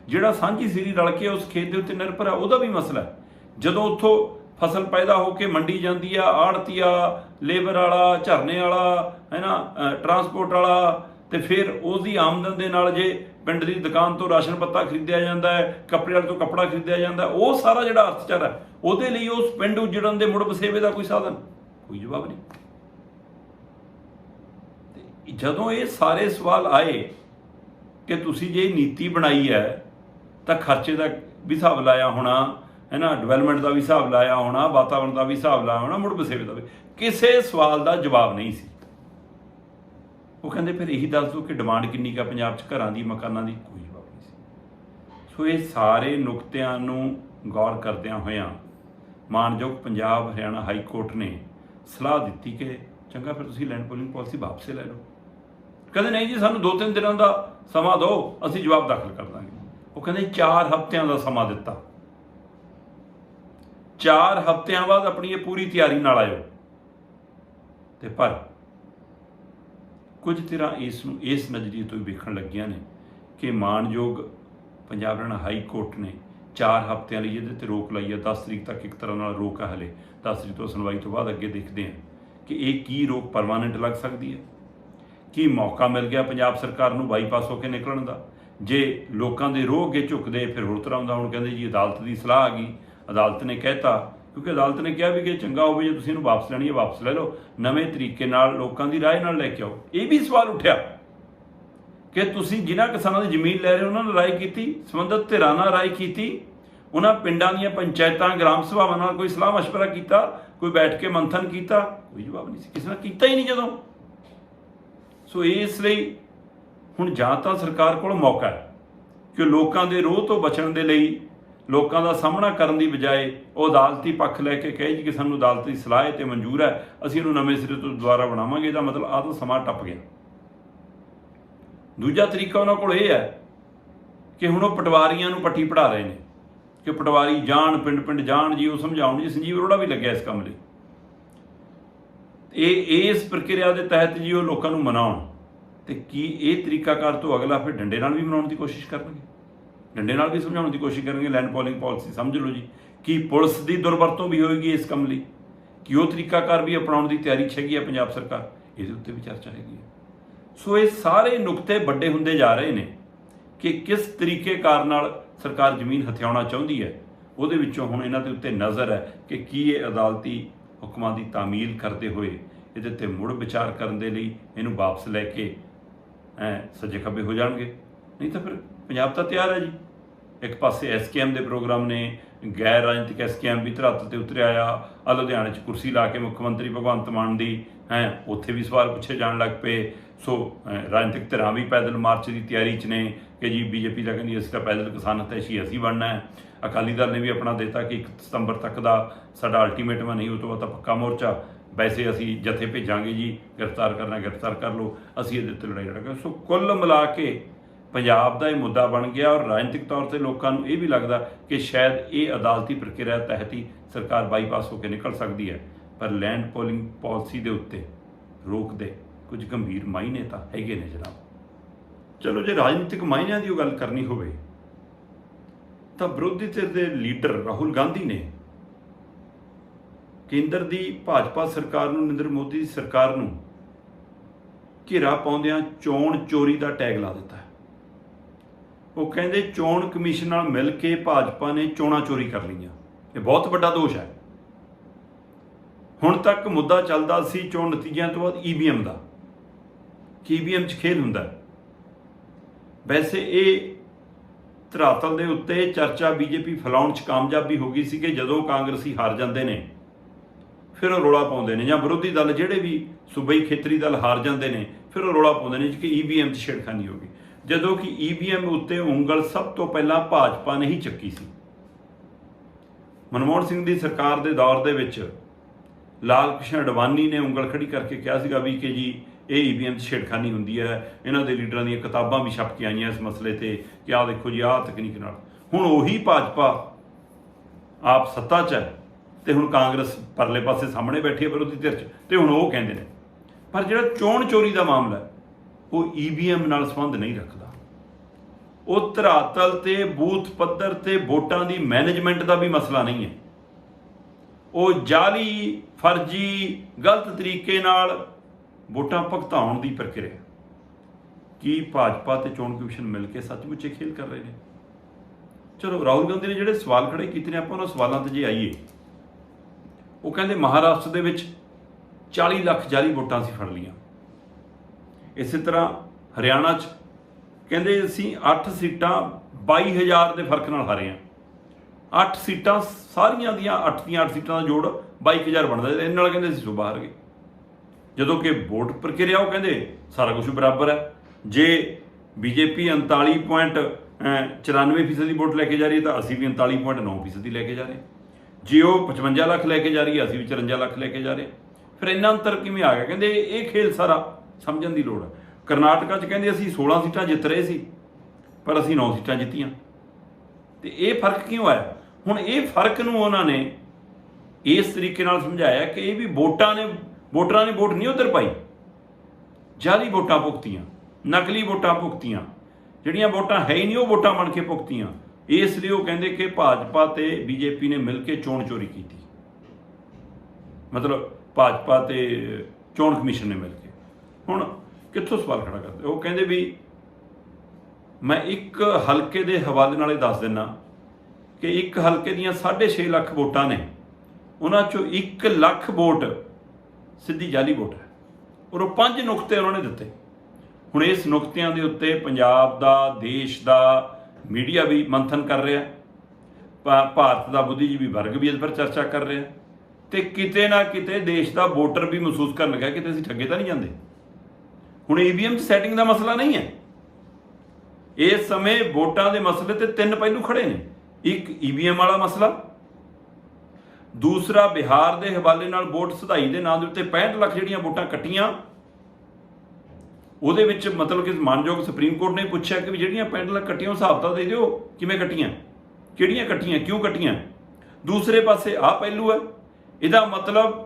ਜਿਹੜਾ ਸਾਂਝੀ ਸਿਰੀ ਰਲ ਕੇ ਉਸ ਖੇਤ ਦੇ ਉੱਤੇ ਨਿਰਭਰ ਹੈ, ਉਹਦਾ ਵੀ ਮਸਲਾ ਹੈ। ਜਦੋਂ ਉੱਥੋਂ ਫਸਲ ਪੈਦਾ ਹੋ ਕੇ ਮੰਡੀ ਜਾਂਦੀ ਆ, ਆੜਤੀਆ, ਲੇਬਰ ਵਾਲਾ, ਝਰਨੇ ਵਾਲਾ, ਹੈ ਨਾ ਟਰਾਂਸਪੋਰਟ ਵਾਲਾ, ਤੇ ਫਿਰ ਉਸ ਆਮਦਨ ਦੇ ਨਾਲ ਜੇ ਪਿੰਡ ਦੀ ਦੁਕਾਨ ਤੋਂ ਰਾਸ਼ਨ ਪੱਤਾ ਖਰੀਦਿਆ ਜਾਂਦਾ ਹੈ, ਕੱਪੜੇ ਵਾਲੇ ਤੋਂ ਕੱਪੜਾ ਖਰੀਦਿਆ ਜਾਂਦਾ ਉਹ ਸਾਰਾ ਜਿਹੜਾ ਅਰਥਚਾਰਾ ਹੈ, ਉਹਦੇ ਲਈ ਉਸ ਪਿੰਡ ਉਜੜਨ ਦੇ ਮੁੜ ਵਸੇਵੇ ਦਾ ਕੋਈ ਸਾਧਨ, ਕੋਈ ਜਵਾਬ ਨਹੀਂ। ਜਦੋਂ ਇਹ ਸਾਰੇ ਸਵਾਲ ਆਏ ਕਿ ਤੁਸੀਂ ਜੇ ਨੀਤੀ ਬਣਾਈ ਹੈ, ਤਾਂ ਖਰਚੇ ਦਾ ਵੀ ਹਿਸਾਬ ਲਾਇਆ ਹੋਣਾ ਹੈ ਨਾ ਡਿਵੈਲਪਮੈਂਟ ਦਾ ਵੀ ਹਿਸਾਬ ਲਾਇਆ ਹੋਣਾ ਵਾਤਾਵਰਣ ਦਾ ਵੀ ਹਿਸਾਬ ਲਾਇਆ ਹੋਣਾ, ਮੁੜ ਵਸੇਵੇ ਦਾ ਵੀ। ਕਿਸੇ ਸਵਾਲ ਦਾ ਜਵਾਬ ਨਹੀਂ ਸੀ। ਉਹ ਕਹਿੰਦੇ ਫਿਰ ਇਹੀ ਦੱਸ ਦਿਓ ਕਿ ਡਿਮਾਂਡ ਕਿੰਨੀ ਕਾ ਪੰਜਾਬ 'ਚ, ਘਰਾਂ ਦੀ, ਮਕਾਨਾਂ ਦੀ, ਕੋਈ ਜਵਾਬ ਨਹੀਂ ਸੀ। ਸੋ ਇਹ ਸਾਰੇ ਨੁਕਤਿਆਂ ਨੂੰ ਗੌਰ ਕਰਦਿਆਂ ਹੋਇਆਂ ਮਾਨਯੋਗ ਪੰਜਾਬ, ਹਰਿਆਣਾ ਹਾਈ ਕੋਰਟ ਨੇ ਸਲਾਹ ਦਿੱਤੀ ਕਿ ਚੰਗਾ ਫਿਰ ਤੁਸੀਂ ਲੈਂਡ ਪੋਲਿੰਗ ਪਾਲਿਸੀ ਵਾਪਸ ਲੈ ਲਓ। ਕਹਿੰਦੇ ਨਹੀਂ ਜੀ, ਸਾਨੂੰ 2-3 ਦਿਨਾਂ ਦਾ ਸਮਾਂ ਦਿਓ, ਅਸੀਂ ਜਵਾਬ ਦਾਖਲ ਕਰ ਦਾਂਗੇ। ਉਹ ਕਹਿੰਦੇ 4 ਹਫ਼ਤਿਆਂ ਦਾ ਸਮਾਂ ਦਿੱਤਾ। 4 ਹਫ਼ਤਿਆਂ ਬਾਅਦ ਆਪਣੀ ਇਹ ਪੂਰੀ ਤਿਆਰੀ ਨਾਲ ਆਇਓ। ਤੇ ਪਰ ਕੁਝ ਤਰ੍ਹਾਂ ਇਸ ਨੂੰ, ਇਸ ਨਜ਼ਰੀਏ ਤੋਂ ਵੀ ਵੇਖਣ ਲੱਗੀਆਂ ਨੇ ਕਿ ਮਾਨਯੋਗ ਪੰਜਾਬ ਹਰਿਆਣਾ ਹਾਈ ਕੋਰਟ ਨੇ 4 ਹਫ਼ਤਿਆਂ ਲਈ ਇਹਦੇ ਤੇ ਰੋਕ ਲਾਈ ਹੈ 10 ਤਰੀਕ ਤੱਕ ਇੱਕ ਤਰ੍ਹਾਂ ਨਾਲ ਰੋਕ ਹੈ ਹਲੇ। 10 ਤਰੀਕ ਤੋਂ ਸੁਣਵਾਈ ਤੋਂ ਬਾਅਦ ਅੱਗੇ ਦੇਖਦੇ ਹਾਂ ਕਿ ਇਹ ਕੀ ਰੋਕ ਪਰਮਾਨੈਂਟ ਲੱਗ ਸਕਦੀ ਹੈ। ਕੀ ਮੌਕਾ ਮਿਲ ਗਿਆ ਪੰਜਾਬ ਸਰਕਾਰ ਨੂੰ ਬਾਈਪਾਸ ਹੋ ਕੇ ਨਿਕਲਣ ਦਾ ਜੇ ਲੋਕਾਂ ਦੇ ਰੋਹ ਅੱਗੇ ਝੁਕਦੇ ਫਿਰ ਹੋਰ ਤਰ੍ਹਾਂ ਦਾ ਹੁਣ ਕਹਿੰਦੇ ਜੀ ਅਦਾਲਤ ਦੀ ਸਲਾਹ ਆ ਗਈ ਅਦਾਲਤ ਨੇ ਕਹਿਤਾ ਕਿਉਂਕਿ ਅਦਾਲਤ ਨੇ ਕਿਹਾ ਵੀ ਕਿ ਚੰਗਾ ਹੋਵੇ ਜੇ ਤੁਸੀਂ ਇਹਨੂੰ ਵਾਪਸ ਲੈਣੀ ਹੈ ਵਾਪਸ ਲੈ ਲਓ ਨਵੇਂ ਤਰੀਕੇ ਨਾਲ ਲੋਕਾਂ ਦੀ ਰਾਏ ਨਾਲ ਲੈ ਕੇ ਆਓ ਇਹ ਵੀ ਸਵਾਲ ਉੱਠਿਆ ਕਿ ਤੁਸੀਂ ਜਿਨ੍ਹਾਂ ਕਿਸਾਨਾਂ ਦੀ ਜ਼ਮੀਨ ਲੈ ਰਹੇ ਹੋ ਉਹਨਾਂ ਨਾਲ ਰਾਏ ਕੀਤੀ ਸੰਬੰਧਿਤ ਧਿਰਾਂ ਨਾਲ ਰਾਏ ਕੀਤੀ ਉਹਨਾਂ ਪਿੰਡਾਂ ਦੀਆਂ ਪੰਚਾਇਤਾਂ ਗ੍ਰਾਮ ਸਭਾਵਾਂ ਨਾਲ ਕੋਈ ਸਲਾਹ مشورہ ਕੀਤਾ ਕੋਈ ਬੈਠ ਕੇ ਮੰਥਨ ਕੀਤਾ ਕੋਈ ਜਵਾਬ ਨਹੀਂ ਸੀ ਕਿਸੇ ਨੇ ਕੀਤਾ ਹੀ ਨਹੀਂ ਜਦੋਂ ਸੋ ਇਸ ਲਈ ਹੁਣ ਜਾਂ ਤਾਂ ਸਰਕਾਰ ਕੋਲ ਮੌਕਾ ਹੈ ਕਿ ਲੋਕਾਂ ਦੇ ਰੋਹ ਤੋਂ ਬਚਣ ਦੇ ਲਈ ਲੋਕਾਂ ਦਾ ਸਾਹਮਣਾ ਕਰਨ ਦੀ ਬਜਾਏ ਉਹ ਅਦਾਲਤੀ ਪੱਖ ਲੈ ਕੇ ਕਹੇ ਜੀ ਕਿ ਸਾਨੂੰ ਅਦਾਲਤ ਦੀ ਸਲਾਹ ਹੈ ਤੇ ਮਨਜ਼ੂਰ ਹੈ, ਅਸੀਂ ਇਹਨੂੰ ਨਵੇਂ ਸਿਰੇ ਤੋਂ ਦੁਬਾਰਾ ਬਣਾਵਾਂਗੇ, ਇਹਦਾ ਮਤਲਬ ਆਹ ਤਾਂ ਸਮਾਂ ਟੱਪ ਗਿਆ। ਦੂਜਾ ਤਰੀਕਾ ਉਹਨਾਂ ਕੋਲ ਇਹ ਹੈ ਕਿ ਹੁਣ ਉਹ ਪਟਵਾਰੀਆਂ ਨੂੰ ਪੱਟੀ ਪੜਾ ਰਹੇ ਨੇ, ਕਿ ਪਟਵਾਰੀ ਜਾਣ ਪਿੰਡ ਪਿੰਡ ਜਾਣ, ਜੀ ਉਹ ਸਮਝਾਉਣ, ਜੀ ਸੰਜੀਵ ਰੋੜਾ ਵੀ ਲੱਗਿਆ ਇਸ ਕੰਮ ਲਈ। ਇਹ ਇਸ ਪ੍ਰਕਿਰਿਆ ਦੇ ਤਹਿਤ ਜੀ ਉਹ ਲੋਕਾਂ ਨੂੰ ਮਨਾਉਣ। ਤੇ ਕੀ ਇਹ ਤਰੀਕਾਕਾਰ ਤੋਂ ਅਗਲਾ ਫਿਰ ਡੰਡੇ ਨਾਲ ਵੀ ਮਨਾਉਣ ਦੀ ਕੋਸ਼ਿਸ਼ ਕਰਨਗੇ? ਡੰਡੇ ਨਾਲ ਵੀ ਸਮਝਾਉਣ ਦੀ ਕੋਸ਼ਿਸ਼ ਕਰਨਗੇ? ਲੈਂਡ ਪੋਲਿੰਗ ਪਾਲਿਸੀ ਸਮਝ ਲਓ ਜੀ। ਕੀ ਪੁਲਿਸ ਦੀ ਦੁਰਵਰਤੋਂ ਵੀ ਹੋਏਗੀ ਇਸ ਕੰਮ ਲਈ? ਕਿ ਉਹ ਤਰੀਕਾਕਾਰ ਵੀ ਅਪਣਾਉਣ ਦੀ ਤਿਆਰੀ 'ਚ ਹੈਗੀ ਹੈ ਪੰਜਾਬ ਸਰਕਾਰ? ਇਹਦੇ ਉੱਤੇ ਵੀ ਚਰਚਾ ਹੈਗੀ ਹੈ ਸੋ ਇਹ ਸਾਰੇ ਨੁਕਤੇ ਵੱਡੇ ਹੁੰਦੇ ਜਾ ਰਹੇ ਨੇ ਕਿ ਕਿਸ ਤਰੀਕੇਕਾਰ ਨਾਲ ਸਰਕਾਰ ਜ਼ਮੀਨ ਹਥਿਆਉਣਾ ਚਾਹੁੰਦੀ ਹੈ, ਉਹਦੇ ਵਿੱਚੋਂ ਹੁਣ ਇਹਨਾਂ ਦੇ ਉੱਤੇ ਨਜ਼ਰ ਹੈ ਕਿ ਕੀ ਇਹ ਅਦਾਲਤੀ ਹੁਕਮਾਂ ਦੀ ਤਾਮੀਲ ਕਰਦੇ ਹੋਏ ਇਹਦੇ ਤੇ ਮੁੜ ਵਿਚਾਰ ਕਰਨ ਦੇ ਲਈ ਇਹਨੂੰ ਵਾਪਸ ਲੈ ਕੇ, ਐ ਸੱਜੇ ਖੱਬੇ ਹੋ ਜਾਣਗੇ। ਨਹੀਂ ਤਾਂ ਫਿਰ ਪੰਜਾਬ ਤਾਂ ਤਿਆਰ ਹੈ ਜੀ। ਇੱਕ ਪਾਸੇ ਐਸਕੇਐਮ ਦੇ ਪ੍ਰੋਗਰਾਮ ਨੇ, ਗੈਰ ਰਾਜਨੀਤਿਕ ਐਸਕੇਐਮ ਵੀ ਧਰਤ ਤੇ ਉਤਰਿਆ ਆ। ਆ ਲੁਧਿਆਣੇ 'ਚ ਕੁਰਸੀ ਲਾ ਕੇ ਮੁੱਖ ਮੰਤਰੀ ਭਗਵੰਤ ਮਾਨ ਦੀ ਹੈ ਉੱਥੇ ਵੀ ਸਵਾਲ ਪੁੱਛੇ ਜਾਣ ਲੱਗ ਪਏ। ਸੋ ਰਾਜਨੀਤਿਕ ਧਿਰਾਂ ਵੀ ਪੈਦਲ ਮਾਰਚ ਦੀ ਤਿਆਰੀ 'ਚ ਨੇ। ਕਿ ਜੀ ਬੀਜੇਪੀ ਦਾ ਕਹਿੰਦੀ ਅਸੀਂ ਤਾਂ ਪੈਦਲ ਕਿਸਾਨ ਹਤੈਸ਼ੀ ਅਸੀਂ ਬਣਨਾ ਹੈ। ਅਕਾਲੀ ਦਲ ਨੇ ਵੀ ਆਪਣਾ ਦਿੱਤਾ ਕਿ 1 ਸਤੰਬਰ ਤੱਕ ਦਾ ਸਾਡਾ ਅਲਟੀਮੇਟਮ ਨਹੀਂ, ਉਹ ਤੋਂ ਬਾਅਦ ਤਾਂ ਪੱਕਾ ਮੋਰਚਾ। ਵੈਸੇ ਅਸੀਂ ਜਥੇ ਭੇਜਾਂਗੇ ਜੀ, ਗ੍ਰਿਫਤਾਰ ਕਰਨਾ, ਗ੍ਰਿਫਤਾਰ ਕਰ ਲਓ, ਅਸੀਂ ਇਹਦੇ ਉੱਤੇ ਲੜਾਈ ਲੜਾਂਗੇ। ਸੋ ਕੁੱਲ ਮਿਲਾ ਕੇ ਪੰਜਾਬ ਦਾ ਇਹ ਮੁੱਦਾ ਬਣ ਗਿਆ ਔਰ ਰਾਜਨੀਤਿਕ ਤੌਰ ਤੇ ਲੋਕਾਂ ਨੂੰ ਇਹ ਵੀ ਲੱਗਦਾ ਕਿ ਸ਼ਾਇਦ ਇਹ ਅਦਾਲਤੀ ਪ੍ਰਕਿਰਿਆ ਤਹਿਤ ਹੀ ਸਰਕਾਰ ਬਾਈਪਾਸ ਹੋ ਕੇ ਨਿਕਲ ਸਕਦੀ ਹੈ। ਪਰ ਲੈਂਡ ਪੋਲਿੰਗ ਪਾਲਿਸੀ ਦੇ ਉੱਤੇ ਰੋਕ ਦੇ ਕੁਝ ਗੰਭੀਰ ਮਾਇਨੇ ਤਾਂ ਹੈਗੇ ਨੇ ਜਨਾਬ। ਚਲੋ ਜੇ ਰਾਜਨੀਤਿਕ ਮਾਇਨਿਆਂ ਦੀ ਉਹ ਗੱਲ ਕਰਨੀ ਹੋਵੇ, ਤਾਂ ਵਿਰੋਧੀ ਧਿਰ ਦੇ ਲੀਡਰ ਰਾਹੁਲ ਗਾਂਧੀ ਨੇ ਕੇਂਦਰ ਦੀ ਭਾਜਪਾ ਸਰਕਾਰ ਨੂੰ, ਨਰਿੰਦਰ ਮੋਦੀ ਦੀ ਸਰਕਾਰ ਨੂੰ ਘੇਰਾ ਪਾਉਂਦਿਆਂ ਚੋਣ ਚੋਰੀ ਦਾ ਟੈਗ ਲਾ ਦਿੱਤਾ ਉਹ ਕਹਿੰਦੇ ਚੋਣ ਕਮਿਸ਼ਨ ਨਾਲ ਮਿਲ ਕੇ ਭਾਜਪਾ ਨੇ ਚੋਣਾਂ ਚੋਰੀ ਕਰ ਲਈਆਂ। ਇਹ ਬਹੁਤ ਵੱਡਾ ਦੋਸ਼ ਹੈ। ਹੁਣ ਤੱਕ ਮੁੱਦਾ ਚੱਲਦਾ ਸੀ ਚੋਣ ਨਤੀਜਿਆਂ ਤੋਂ ਬਾਅਦ ਈਵੀਐਮ ਦਾ। ਕਿ ਈਵੀਐਮ 'ਚ ਖੇਲ ਹੁੰਦਾ ਹੈ। ਵੈਸੇ ਇਹ ਧਰਾਤਲ ਦੇ ਉੱਤੇ ਚਰਚਾ ਬੀਜੇਪੀ ਫੈਲਾਉਣ 'ਚ ਕਾਮਯਾਬੀ ਹੋ ਗਈ ਸੀ ਕਿ ਜਦੋਂ ਕਾਂਗਰਸੀ ਹਾਰ ਜਾਂਦੇ ਨੇ, ਫਿਰ ਉਹ ਰੋਲਾ ਪਾਉਂਦੇ ਨੇ, ਜਾਂ ਵਿਰੋਧੀ ਦਲ ਜਿਹੜੇ ਵੀ ਸੂਬਾਈ ਖੇਤਰੀ ਦਲ ਹਾਰ ਜਾਂਦੇ ਨੇ, ਫਿਰ ਉਹ ਰੋਲਾ ਪਾਉਂਦੇ ਨੇ ਕਿ ਈਵੀਐਮ 'ਚ ਛੇੜਖਾਨੀ ਹੋ ਗਈ। ਜਦੋਂ ਕਿ ਈਵੀਐਮ ਉੱਤੇ ਉਂਗਲ ਸਭ ਤੋਂ ਪਹਿਲਾਂ ਭਾਜਪਾ ਨੇ ਹੀ ਚੱਕੀ ਸੀ। ਮਨਮੋਹਨ ਸਿੰਘ ਦੀ ਸਰਕਾਰ ਦੇ ਦੌਰ ਦੇ ਵਿੱਚ ਲਾਲ ਕ੍ਰਿਸ਼ਨ ਅਡਵਾਨੀ ਨੇ ਉਂਗਲ ਖੜੀ ਕਰਕੇ ਕਿਹਾ ਸੀਗਾ ਵੀ ਕਿ ਜੀ ਇਹ ਈਵੀਐਮ 'ਚ ਛੇੜਖਾਨੀ ਹੁੰਦੀ ਹੈ। ਇਹਨਾਂ ਦੇ ਲੀਡਰਾਂ ਦੀਆਂ ਕਿਤਾਬਾਂ ਵੀ ਛਪ ਕੇ ਆਈਆਂ ਇਸ ਮਸਲੇ ਤੇ ਕਿ ਆਹ ਦੇਖੋ ਜੀ, ਆਹ ਤਕਨੀਕ ਨਾਲ। ਹੁਣ ਉਹੀ ਭਾਜਪਾ ਆਪ ਸੱਤਾ 'ਚ ਹੈ ਤੇ ਹੁਣ ਕਾਂਗਰਸ ਪਰਲੇ ਪਾਸੇ ਸਾਹਮਣੇ ਬੈਠੀ ਹੈ ਵਿਰੋਧੀ ਧਿਰ 'ਚ ਤੇ ਹੁਣ ਉਹ ਕਹਿੰਦੇ ਨੇ। ਪਰ ਜਿਹੜਾ ਚੋਣ ਚੋਰੀ ਦਾ ਮਾਮਲਾ ਹੈ, ਉਹ ਈਵੀਐਮ ਨਾਲ ਸੰਬੰਧ ਨਹੀਂ ਰੱਖਦਾ। ਉਹ ਧਰਾਤਲ ਤੇ ਬੂਥ ਪੱਧਰ ਤੇ ਵੋਟਾਂ ਦੀ ਮੈਨੇਜਮੈਂਟ ਦਾ ਵੀ ਮਸਲਾ ਨਹੀਂ ਹੈ। ਉਹ ਜਾਲੀ ਫਰਜ਼ੀ ਗਲਤ ਤਰੀਕੇ ਨਾਲ ਵੋਟਾਂ ਭੁਗਤਾਉਣ ਦੀ ਪ੍ਰਕਿਰਿਆ। ਕੀ ਭਾਜਪਾ ਤੇ ਚੋਣ ਕਮਿਸ਼ਨ ਮਿਲ ਕੇ ਸੱਚਮੁੱਚ ਇਹ ਖੇਲ ਕਰ ਰਹੇ ਨੇ? ਚਲੋ, ਰਾਹੁਲ ਗਾਂਧੀ ਨੇ ਜਿਹੜੇ ਸਵਾਲ ਖੜੇ ਕੀਤੇ ਨੇ, ਆਪਾਂ ਉਹਨਾਂ ਸਵਾਲਾਂ ਤੇ ਜੇ ਆਈਏ। ਉਹ ਕਹਿੰਦੇ, ਮਹਾਰਾਸ਼ਟਰ ਦੇ ਵਿੱਚ 40 ਲੱਖ ਜਾਲੀ ਵੋਟਾਂ ਸੀ ਫੜ ਲੀਆਂ ਇਸੇ ਤਰ੍ਹਾਂ ਹਰਿਆਣਾ 'ਚ ਕਹਿੰਦੇ ਅਸੀਂ 8 ਸੀਟਾਂ 22000 ਦੇ ਫ਼ਰਕ ਨਾਲ ਹਾਰੇ ਹਾਂ। 8 ਸੀਟਾਂ ਸਾਰੀਆਂ ਦੀਆਂ 8 ਦੀਆਂ 8 ਸੀਟਾਂ ਦਾ ਜੋੜ 22000 ਬਣਦਾ। ਇਹਦੇ ਨਾਲ ਕਹਿੰਦੇ ਅਸੀਂ ਸੂਬਾ ਹਾਰ ਗਏ। ਜਦੋਂ ਕਿ ਵੋਟ ਪ੍ਰਕਿਰਿਆ, ਉਹ ਕਹਿੰਦੇ ਸਾਰਾ ਕੁਝ ਬਰਾਬਰ ਹੈ। ਜੇ ਬੀਜੇਪੀ 39.94% ਫੀਸਦ ਦੀ ਵੋਟ ਲੈ ਕੇ ਜਾ ਰਹੀ ਹੈ, ਤਾਂ ਅਸੀਂ ਵੀ 39.9% ਫੀਸਦ ਦੀ ਲੈ ਕੇ ਜਾ ਰਹੇ ਜੇ ਉਹ 55 ਲੱਖ ਲੈ ਕੇ ਜਾ ਰਹੀ ਹੈ, ਅਸੀਂ ਵੀ 54 ਲੱਖ ਲੈ ਕੇ ਜਾ ਰਹੇ ਫਿਰ ਇੰਨਾ ਅੰਤਰ ਕਿਵੇਂ ਆ ਗਿਆ? ਕਹਿੰਦੇ ਇਹ ਖੇਲ ਸਾਰਾ ਸਮਝਣ ਦੀ ਲੋੜ ਹੈ। ਕਰਨਾਟਕਾ 'ਚ ਕਹਿੰਦੇ ਅਸੀਂ 16 ਸੀਟਾਂ ਜਿੱਤ ਰਹੇ ਸੀ, ਪਰ ਅਸੀਂ 9 ਸੀਟਾਂ ਜਿੱਤੀਆਂ। ਤੇ ਇਹ ਫ਼ਰਕ ਕਿਉਂ ਆਇਆ? ਹੁਣ ਇਹ ਫ਼ਰਕ ਨੂੰ ਉਹਨਾਂ ਨੇ ਇਸ ਤਰੀਕੇ ਨਾਲ ਸਮਝਾਇਆ ਕਿ ਇਹ ਵੀ ਵੋਟਾਂ ਨੇ ਵੋਟਰਾਂ ਨੇ ਵੋਟ ਨਹੀਂ ਉਧਰ ਪਾਈ। ਜਾਲੀ ਵੋਟਾਂ ਭੁਗਤੀਆਂ, ਨਕਲੀ ਵੋਟਾਂ ਭੁਗਤੀਆਂ। ਜਿਹੜੀਆਂ ਵੋਟਾਂ ਹੈ ਹੀ ਨਹੀਂ, ਉਹ ਵੋਟਾਂ ਬਣ ਕੇ ਭੁਗਤੀਆਂ। ਇਸ ਲਈ ਉਹ ਕਹਿੰਦੇ ਕਿ ਭਾਜਪਾ ਤੇ ਬੀਜੇਪੀ ਨੇ ਮਿਲ ਕੇ ਚੋਣ ਚੋਰੀ ਕੀਤੀ। ਮਤਲਬ ਭਾਜਪਾ ਤੇ ਚੋਣ ਕਮਿਸ਼ਨ ਨੇ ਮਿਲ ਕੇ। ਹੁਣ ਕਿੱਥੋਂ ਸਵਾਲ ਖੜਾ ਕਰਦੇ? ਉਹ ਕਹਿੰਦੇ ਵੀ ਮੈਂ ਇੱਕ ਹਲਕੇ ਦੇ ਹਵਾਲੇ ਨਾਲ ਇਹ ਦੱਸ ਦਿੰਨਾ ਕਿ ਇੱਕ ਹਲਕੇ ਦੀਆਂ 6.5 ਲੱਖ ਵੋਟਾਂ ਨੇ। ਉਹਨਾਂ ਚੋਂ 1 ਲੱਖ ਵੋਟ ਸਿੱਧੀ ਜਾਲੀ ਵੋਟ ਹੈ। ਔਰ ਉਹ ਪੰਜ ਨੁਕਤੇ ਉਹਨਾਂ ਨੇ ਦਿੱਤੇ। ਹੁਣ ਇਸ ਨੁਕਤਿਆਂ ਦੇ ਉੱਤੇ ਪੰਜਾਬ ਦਾ, ਦੇਸ਼ ਦਾ ਮੀਡੀਆ ਵੀ ਮੰਥਨ ਕਰ ਰਿਹਾ ਭਾ- ਭਾਰਤ ਦਾ ਬੁੱਧੀਜੀਵੀ ਵਰਗ ਵੀ ਇਸ ਪਰ ਚਰਚਾ ਕਰ ਰਿਹਾ ਤੇ ਕਿਤੇ ਨਾ ਕਿਤੇ ਦੇਸ਼ ਦਾ ਵੋਟਰ ਵੀ ਮਹਿਸੂਸ ਕਰਨ ਲੱਗਾ ਕਿ ਅਸੀਂ ਠੱਗੇ ਤਾਂ ਨਹੀਂ ਜਾਂਦੇ। ਹੁਣ ਈਵੀਐਮ 'ਚ ਸੈਟਿੰਗ ਦਾ ਮਸਲਾ ਨਹੀਂ ਹੈ। ਇਸ ਸਮੇਂ ਵੋਟਾਂ ਦੇ ਮਸਲੇ ਤੇ ਤਿੰਨ ਪਹਿਲੂ ਖੜੇ ਨੇ। ਇੱਕ ਈਵੀਐਮ ਵਾਲਾ ਮਸਲਾ ਦੂਸਰਾ ਬਿਹਾਰ ਦੇ ਹਵਾਲੇ ਨਾਲ ਵੋਟ ਸੁਧਾਈ ਦੇ ਨਾਂ ਦੇ ਉੱਤੇ 65 ਲੱਖ ਜਿਹੜੀਆਂ ਵੋਟਾਂ ਕੱਟੀਆਂ, ਉਹਦੇ ਵਿੱਚ ਮਤਲਬ ਕਿ ਮਾਨਯੋਗ ਸੁਪਰੀਮ ਕੋਰਟ ਨੇ ਪੁੱਛਿਆ ਕਿ ਵੀ ਜਿਹੜੀਆਂ 65 ਲੱਖ ਕੱਟੀਆਂ, ਉਹ ਹਿਸਾਬ ਤਾਂ ਦੇ ਦਿਓ, ਕਿਵੇਂ ਕੱਟੀਆਂ? ਕਿਹੜੀਆਂ ਕੱਟੀਆਂ, ਕਿਉਂ ਕੱਟੀਆਂ? ਦੂਸਰੇ ਪਾਸੇ ਆਹ ਪਹਿਲੂ ਹੈ, ਇਹਦਾ ਮਤਲਬ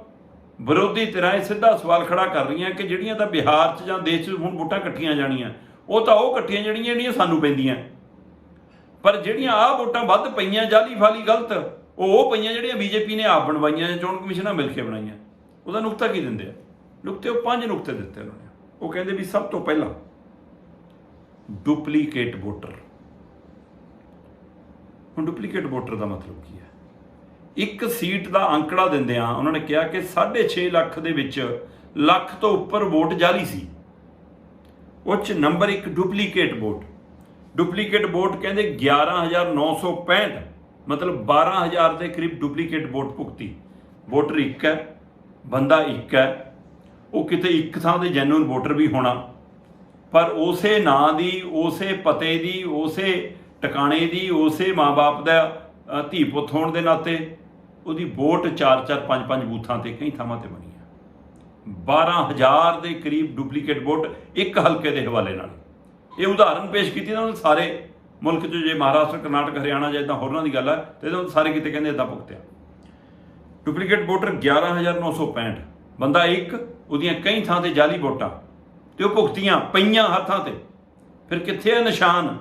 ਵਿਰੋਧੀ ਧਿਰਾਂ ਇਹ ਸਿੱਧਾ ਸਵਾਲ ਖੜਾ ਕਰ ਰਹੀਆਂ ਕਿ ਜਿਹੜੀਆਂ ਤਾਂ ਬਿਹਾਰ 'ਚ ਜਾਂ ਦੇਸ਼ 'ਚ ਹੁਣ ਵੋਟਾਂ ਕੱਟੀਆਂ ਜਾਣੀਆਂ, ਉਹ ਤਾਂ ਉਹ ਕੱਟੀਆਂ ਜਿਹੜੀਆਂ ਜਿਹੜੀਆਂ ਸਾਨੂੰ ਪੈਂਦੀਆਂ। ਪਰ ਜਿਹੜੀਆਂ ਆਹ ਵੋਟਾਂ ਵੱਧ ਪਈਆਂ ਜਾਲੀ ਫਾਲੀ ਗਲਤ ਉਹ ਪਈਆਂ ਜਿਹੜੀਆਂ ਬੀਜੇਪੀ ਨੇ ਆਪ ਬਣਵਾਈਆਂ ਜਾਂ ਚੋਣ ਕਮਿਸ਼ਨਾਂ ਮਿਲ ਕੇ ਬਣਾਈਆਂ, ਉਹਦਾ ਨੁਕਤਾ ਕੀ ਦਿੰਦੇ ਆ? ਨੁਕਤੇ ਉਹ ਪੰਜ ਨੁਕਤੇ ਦਿੱਤੇ ਉਹਨਾਂ ਨੇ। ਉਹ ਕਹਿੰਦੇ ਵੀ ਸਭ ਤੋਂ ਪਹਿਲਾਂ ਡੁਪਲੀਕੇਟ ਵੋਟਰ। ਹੁਣ ਡੁਪਲੀਕੇਟ ਵੋਟਰ ਦਾ ਮਤਲਬ ਕੀ ਹੈ? ਇੱਕ ਸੀਟ ਦਾ ਅੰਕੜਾ ਦਿੰਦਿਆਂ ਉਹਨਾਂ ਨੇ ਕਿਹਾ ਕਿ 6.5 ਲੱਖ ਦੇ ਵਿੱਚ ਲੱਖ ਤੋਂ ਉੱਪਰ ਵੋਟ ਜਾਰੀ ਸੀ। ਉਹ 'ਚ number 1 duplicate vote. Duplicate vote ਕਹਿੰਦੇ 11965 ਮਤਲਬ 12000 ਦੇ ਕਰੀਬ ਡੁਪਲੀਕੇਟ ਵੋਟ ਭੁਗਤੀ। ਵੋਟਰ ਇੱਕ ਹੈ, ਬੰਦਾ ਇੱਕ ਹੈ, ਉਹ ਕਿਤੇ ਇੱਕ ਥਾਂ 'ਤੇ ਜੈਨੂਇਨ ਵੋਟਰ ਵੀ ਹੋਣਾ। ਪਰ ਉਸੇ ਨਾਂ ਦੀ, ਉਸੇ ਪਤੇ ਦੀ, ਉਸੇ ਟਿਕਾਣੇ ਦੀ, ਉਸੇ ਮਾਪੇ ਦਾ ਧੀ ਪੁੱਤ ਹੋਣ ਦੇ ਨਾਤੇ ਉਹਦੀ ਵੋਟ 4-4 5-5 ਬੂਥਾਂ ਤੇ ਕਈ ਥਾਵਾਂ ਤੇ ਬਣੀ ਹੈ। 12000 ਦੇ ਕਰੀਬ ਡੁਪਲੀਕੇਟ ਵੋਟ ਇੱਕ ਹਲਕੇ ਦੇ ਹਵਾਲੇ ਨਾਲ। ਇਹ ਉਦਾਹਰਨ ਪੇਸ਼ ਕੀਤੀ ਨਾ ਸਾਰੇ ਮੁਲਕ 'ਚ ਜੇ ਮਹਾਰਾਸ਼ਟਰ, ਕਰਨਾਟਕ, ਹਰਿਆਣਾ ਜਾਂ ਇਦਾਂ ਹੋਰਨਾਂ ਦੀ ਗੱਲ ਹੈ ਤੇ ਇਹਦੇ ਸਾਰੇ ਕਿਤੇ ਕਹਿੰਦੇ ਇਦਾਂ ਭੁਗਤਿਆ। ਡੁਪਲੀਕੇਟ ਵੋਟਰ 11965 ਬੰਦਾ ਇੱਕ, ਉਹਦੀਆਂ ਕਈ ਥਾਂ ਤੇ ਜਾਲੀ ਵੋਟਾਂ, ਤੇ ਉਹ ਭੁਗਤੀਆਂ ਪਈਆਂ ਹੱਥਾਂ ਤੇ। ਫਿਰ ਕਿੱਥੇ ਹੈ ਨਿਸ਼ਾਨ?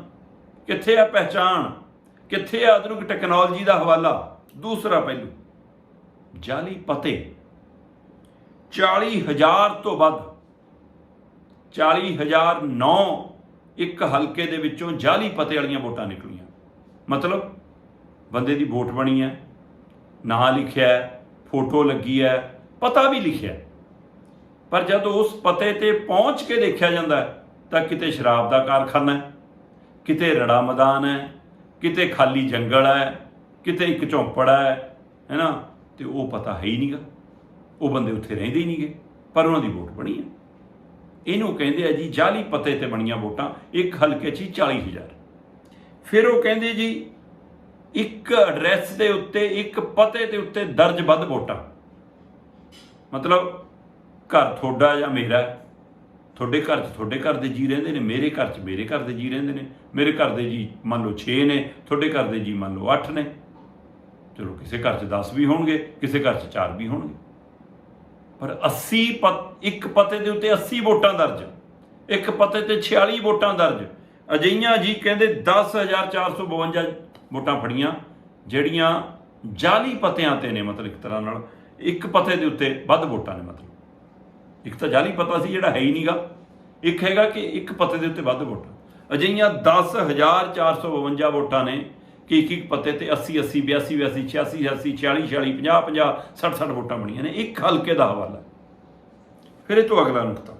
ਕਿੱਥੇ ਹੈ ਪਹਿਚਾਣ? ਕਿੱਥੇ ਹੈ ਆਧੁਨਿਕ ਟੈਕਨੋਲੋਜੀ ਦਾ ਹਵਾਲਾ? ਦੂਸਰਾ ਪਹਿਲੂ, ਜਾਲੀ ਪਤੇ। 40000 ਤੋਂ ਵੱਧ 40009 ਇੱਕ ਹਲਕੇ ਦੇ ਵਿੱਚੋਂ ਜਾਲੀ ਪਤੇ ਵਾਲੀਆਂ ਵੋਟਾਂ ਨਿਕਲੀਆਂ। ਮਤਲਬ ਬੰਦੇ ਦੀ ਵੋਟ ਬਣੀ ਹੈ, ਨਾਂ ਲਿਖਿਆ ਹੈ, ਫੋਟੋ ਲੱਗੀ ਹੈ, ਪਤਾ ਵੀ ਲਿਖਿਆ ਪਰ ਜਦੋਂ ਉਸ ਪਤੇ ਤੇ ਪਹੁੰਚ ਕੇ ਦੇਖਿਆ ਜਾਂਦਾ ਤਾਂ ਕਿਤੇ ਸ਼ਰਾਬ ਦਾ ਕਾਰਖਾਨਾ ਹੈ, ਕਿਤੇ ਰੜਾ ਮੈਦਾਨ ਹੈ, ਕਿਤੇ ਖਾਲੀ ਜੰਗਲ ਹੈ, ਕਿਤੇ ਇੱਕ ਝੌਂਪੜ ਹੈ ਹੈਨਾ ਤੇ ਉਹ ਪਤਾ ਹੈ ਹੀ ਨਹੀਂਗਾ ਉਹ ਬੰਦੇ ਉੱਥੇ ਰਹਿੰਦੇ ਹੀ ਨਹੀਂਗੇ ਪਰ ਉਹਨਾਂ ਦੀ ਵੋਟ ਬਣੀ ਹੈ। ਇਹਨੂੰ ਕਹਿੰਦੇ ਆ ਜੀ ਜਾਲੀ ਪਤੇ ਤੇ ਬਣੀਆਂ ਵੋਟਾਂ, ਇੱਕ ਹਲਕੇ 'ਚ ਹੀ 40000 ਫਿਰ ਉਹ ਕਹਿੰਦੇ ਜੀ ਇੱਕ ਐਡਰੈਸ ਦੇ ਉੱਤੇ, ਇੱਕ ਪਤੇ ਦੇ ਉੱਤੇ ਦਰਜ ਵੱਧ ਵੋਟਾਂ। ਮਤਲਬ ਘਰ ਤੁਹਾਡਾ ਜਾਂ ਮੇਰਾ, ਤੁਹਾਡੇ ਘਰ 'ਚ ਤੁਹਾਡੇ ਘਰ ਦੇ ਜੀ ਰਹਿੰਦੇ ਨੇ, ਮੇਰੇ ਘਰ 'ਚ ਮੇਰੇ ਘਰ ਦੇ ਜੀ ਰਹਿੰਦੇ ਨੇ, ਮੇਰੇ ਘਰ ਦੇ ਜੀ ਮੰਨ ਲਓ 6 ਨੇ, ਤੁਹਾਡੇ ਘਰ ਦੇ ਜੀ ਮੰਨ ਲਓ 8 ਨੇ। ਚਲੋ ਕਿਸੇ ਘਰ 'ਚ 10 ਵੀ ਹੋਣਗੇ, ਕਿਸੇ ਘਰ 'ਚ 4 ਵੀ ਹੋਣਗੇ। ਪਰ 80 ਪਤ ਇੱਕ ਪਤੇ ਦੇ ਉੱਤੇ 80 ਵੋਟਾਂ ਦਰਜ, ਇੱਕ ਪਤੇ ਤੇ 46 ਵੋਟਾਂ ਦਰਜ। ਅਜਈਆਂ ਜੀ ਕਹਿੰਦੇ 10452 ਵੋਟਾਂ ਫੜੀਆਂ, ਜਿਹੜੀਆਂ ਜਾਲੀ ਪਤਿਆਂ ਤੇ ਨੇ ਮਤਲਬ ਇੱਕ ਤਰ੍ਹਾਂ ਨਾਲ। ਇੱਕ ਪਤੇ ਦੇ ਉੱਤੇ ਵੱਧ ਵੋਟਾਂ ਨੇ ਮਤਲਬ। ਇੱਕ ਤਾਂ ਜਾਲੀ ਪਤਾ ਸੀ ਜਿਹੜਾ ਹੈ ਹੀ ਨਹੀਂਗਾ ਇੱਕ ਹੈਗਾ ਕਿ ਇੱਕ ਪਤੇ ਦੇ ਉੱਤੇ ਵੱਧ ਵੋਟਾਂ। ਅਜਿਹੀਆਂ 10452 ਵੋਟਾਂ ਨੇ ਕਿ ਇੱਕ ਇੱਕ ਪਤੇ ਤੇ 80 80 82 82 86 86 46 46 50 50 60 60 ਵੋਟਾਂ ਬਣੀਆਂ ਨੇ। ਇੱਕ ਹਲਕੇ ਦਾ ਹਵਾਲਾ। ਫਿਰ ਇਹ ਤੋਂ ਅਗਲਾ ਨੁਕਤਾ।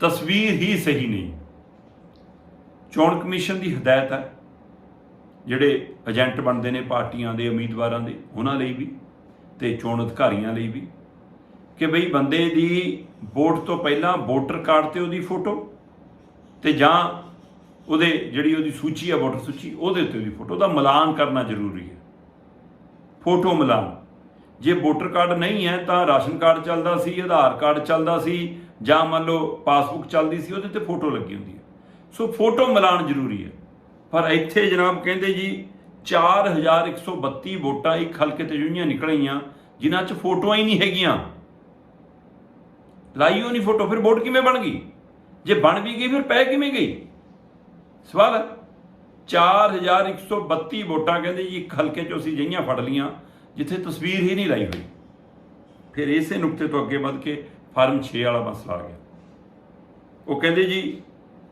ਤਸਵੀਰ ਹੀ ਸਹੀ ਨਹੀਂ। ਚੋਣ ਕਮਿਸ਼ਨ ਦੀ ਹਦਾਇਤ ਹੈ ਜਿਹੜੇ ਏਜੰਟ ਬਣਦੇ ਨੇ ਪਾਰਟੀਆਂ ਦੇ, ਉਮੀਦਵਾਰਾਂ ਦੇ, ਉਹਨਾਂ ਲਈ ਵੀ ਤੇ ਚੋਣ ਅਧਿਕਾਰੀਆਂ ਲਈ ਵੀ ਕਿ ਬਈ ਬੰਦੇ ਦੀ ਵੋਟ ਤੋਂ ਪਹਿਲਾਂ ਵੋਟਰ ਕਾਰਡ ਤੇ ਉਹਦੀ ਫੋਟੋ ਤੇ ਜਾਂ ਉਹਦੇ ਜਿਹੜੀ ਉਹਦੀ ਸੂਚੀ ਆ, ਵੋਟਰ ਸੂਚੀ, ਉਹਦੇ ਉੱਤੇ ਉਹਦੀ ਫੋਟੋ ਦਾ ਮਿਲਾਨ ਕਰਨਾ ਜ਼ਰੂਰੀ ਹੈ। ਫੋਟੋ ਮਿਲਾਨ। ਜੇ ਵੋਟਰ ਕਾਰਡ ਨਹੀਂ ਹੈ, ਤਾਂ ਰਾਸ਼ਨ ਕਾਰਡ ਚੱਲਦਾ ਸੀ, ਆਧਾਰ ਕਾਰਡ ਚੱਲਦਾ ਸੀ, ਜਾਂ ਮੰਨ ਲਓ ਪਾਸਬੁੱਕ ਚੱਲਦੀ ਸੀ, ਉਹਦੇ ਤੇ ਫੋਟੋ ਲੱਗੀ ਹੁੰਦੀ ਹੈ। ਸੋ ਫੋਟੋ ਮਿਲਾਨ ਜ਼ਰੂਰੀ ਹੈ। ਪਰ ਇੱਥੇ ਜਨਾਬ ਕਹਿੰਦੇ ਜੀ 4132 ਵੋਟਾਂ ਇੱਕ ਹਲਕੇ ਤੇ ਜਿਹੜੀਆਂ ਨਿਕਲੀਆਂ, ਜਿਨ੍ਹਾਂ 'ਚ ਫੋਟੋਆਂ ਹੀ ਨਹੀਂ ਹੈਗੀਆਂ। ਲਾਈ ਉਹ ਨਹੀਂ ਫੋਟੋ ਫਿਰ ਵੋਟ ਕਿਵੇਂ ਬਣ ਗਈ? ਜੇ ਬਣ ਵੀ ਗਈ, ਫਿਰ ਪੈ ਕਿਵੇਂ ਗਈ? ਸਵਾਲ ਹੈ। 4132 ਵੋਟਾਂ ਕਹਿੰਦੇ ਜੀ, ਇੱਕ ਹਲਕੇ 'ਚੋਂ ਅਸੀਂ ਜਈਆਂ ਫੜ ਲੀਆਂ ਜਿੱਥੇ ਤਸਵੀਰ ਹੀ ਨਹੀਂ ਲਾਈ ਹੋਈ। ਫਿਰ ਇਸੇ ਨੁਕਤੇ ਤੋਂ ਅੱਗੇ ਵੱਧ ਕੇ ਫਾਰਮ 6 ਵਾਲਾ ਮਸਲਾ ਆ ਗਿਆ। ਉਹ ਕਹਿੰਦੇ ਜੀ,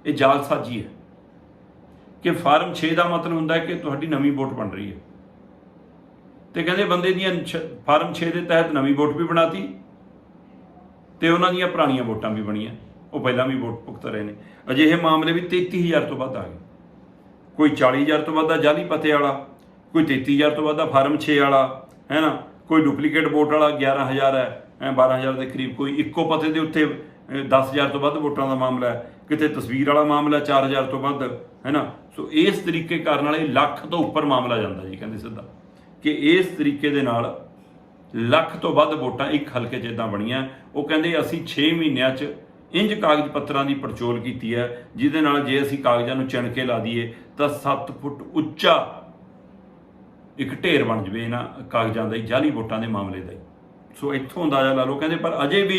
ਇਹ ਜਾਲਸਾਜੀ ਹੈ। ਕਿ ਫਾਰਮ 6 ਦਾ ਮਤਲਬ ਹੁੰਦਾ ਹੈ ਕਿ ਤੁਹਾਡੀ ਨਵੀਂ ਵੋਟ ਬਣ ਰਹੀ ਹੈ। ਤੇ ਕਹਿੰਦੇ ਬੰਦੇ ਦੀਆਂ ਛ- ਫਾਰਮ 6 ਦੇ ਤਹਿਤ ਨਵੀਂ ਵੋਟ ਵੀ ਬਣਾਤੀ ਤੇ ਉਹਨਾਂ ਦੀਆਂ ਪੁਰਾਣੀਆਂ ਵੋਟਾਂ ਵੀ ਬਣੀਆਂ। ਉਹ ਪਹਿਲਾਂ ਵੀ ਵੋਟ ਭੁਗਤ ਰਹੇ ਨੇ। ਅਜਿਹੇ ਮਾਮਲੇ ਵੀ 33000 ਤੋਂ ਵੱਧ ਆ ਗਏ। ਕੋਈ 40000 ਤੋਂ ਵੱਧ ਦਾ ਜਾਲੀ ਪਤੇ ਵਾਲਾ ਕੋਈ 33000 ਤੋਂ ਵੱਧ ਦਾ ਫਾਰਮ 6 ਵਾਲਾ ਹੈ ਨਾ? ਕੋਈ ਡੁਪਲੀਕੇਟ ਵੋਟ ਵਾਲਾ 11000 ਹੈ ਐ 12000 ਦੇ ਕਰੀਬ ਕੋਈ ਇੱਕੋ ਪਤੇ ਦੇ ਉੱਤੇ ਅ, 10000 ਤੋਂ ਵੱਧ ਵੋਟਾਂ ਦਾ ਮਾਮਲਾ ਹੈ ਕਿਤੇ ਤਸਵੀਰ ਵਾਲਾ ਮਾਮਲਾ 4000 ਤੋਂ ਵੱਧ ਹੈ ਨਾ? ਸੋ ਇਸ ਤਰੀਕੇ ਕਰਨ ਵਾਲੇ ਲੱਖ ਤੋਂ ਉੱਪਰ ਮਾਮਲਾ ਜਾਂਦਾ ਜੀ ਕਹਿੰਦੇ ਸਿੱਧਾ। ਕਿ ਇਸ ਤਰੀਕੇ ਦੇ ਨਾਲ ਲੱਖ ਤੋਂ ਵੱਧ ਵੋਟਾਂ ਇੱਕ ਹਲਕੇ 'ਚ ਇਦਾਂ ਬਣੀਆਂ ਉਹ ਕਹਿੰਦੇ ਅਸੀਂ 6 ਮਹੀਨਿਆਂ 'ਚ ਇੰਜ ਕਾਗਜ਼ ਪੱਤਰਾਂ ਦੀ ਪੜਚੋਲ ਕੀਤੀ ਹੈ, ਜਿਹਦੇ ਨਾਲ ਜੇ ਅਸੀਂ ਕਾਗਜ਼ਾਂ ਨੂੰ ਚਿਣ ਕੇ ਲਾ ਦਈਏ, ਤਾਂ 7 ਫੁੱਟ ਉੱਚਾ ਇੱਕ ਢੇਰ ਬਣ ਜਵੇ ਇਹਨਾਂ ਕਾਗਜ਼ਾਂ ਦਾ ਹੀ ਜਾਲੀ ਵੋਟਾਂ ਦੇ ਮਾਮਲੇ ਦਾ ਸੋ ਇੱਥੋਂ ਅੰਦਾਜ਼ਾ ਲਾ ਲਓ, ਕਹਿੰਦੇ ਪਰ ਅਜੇ ਵੀ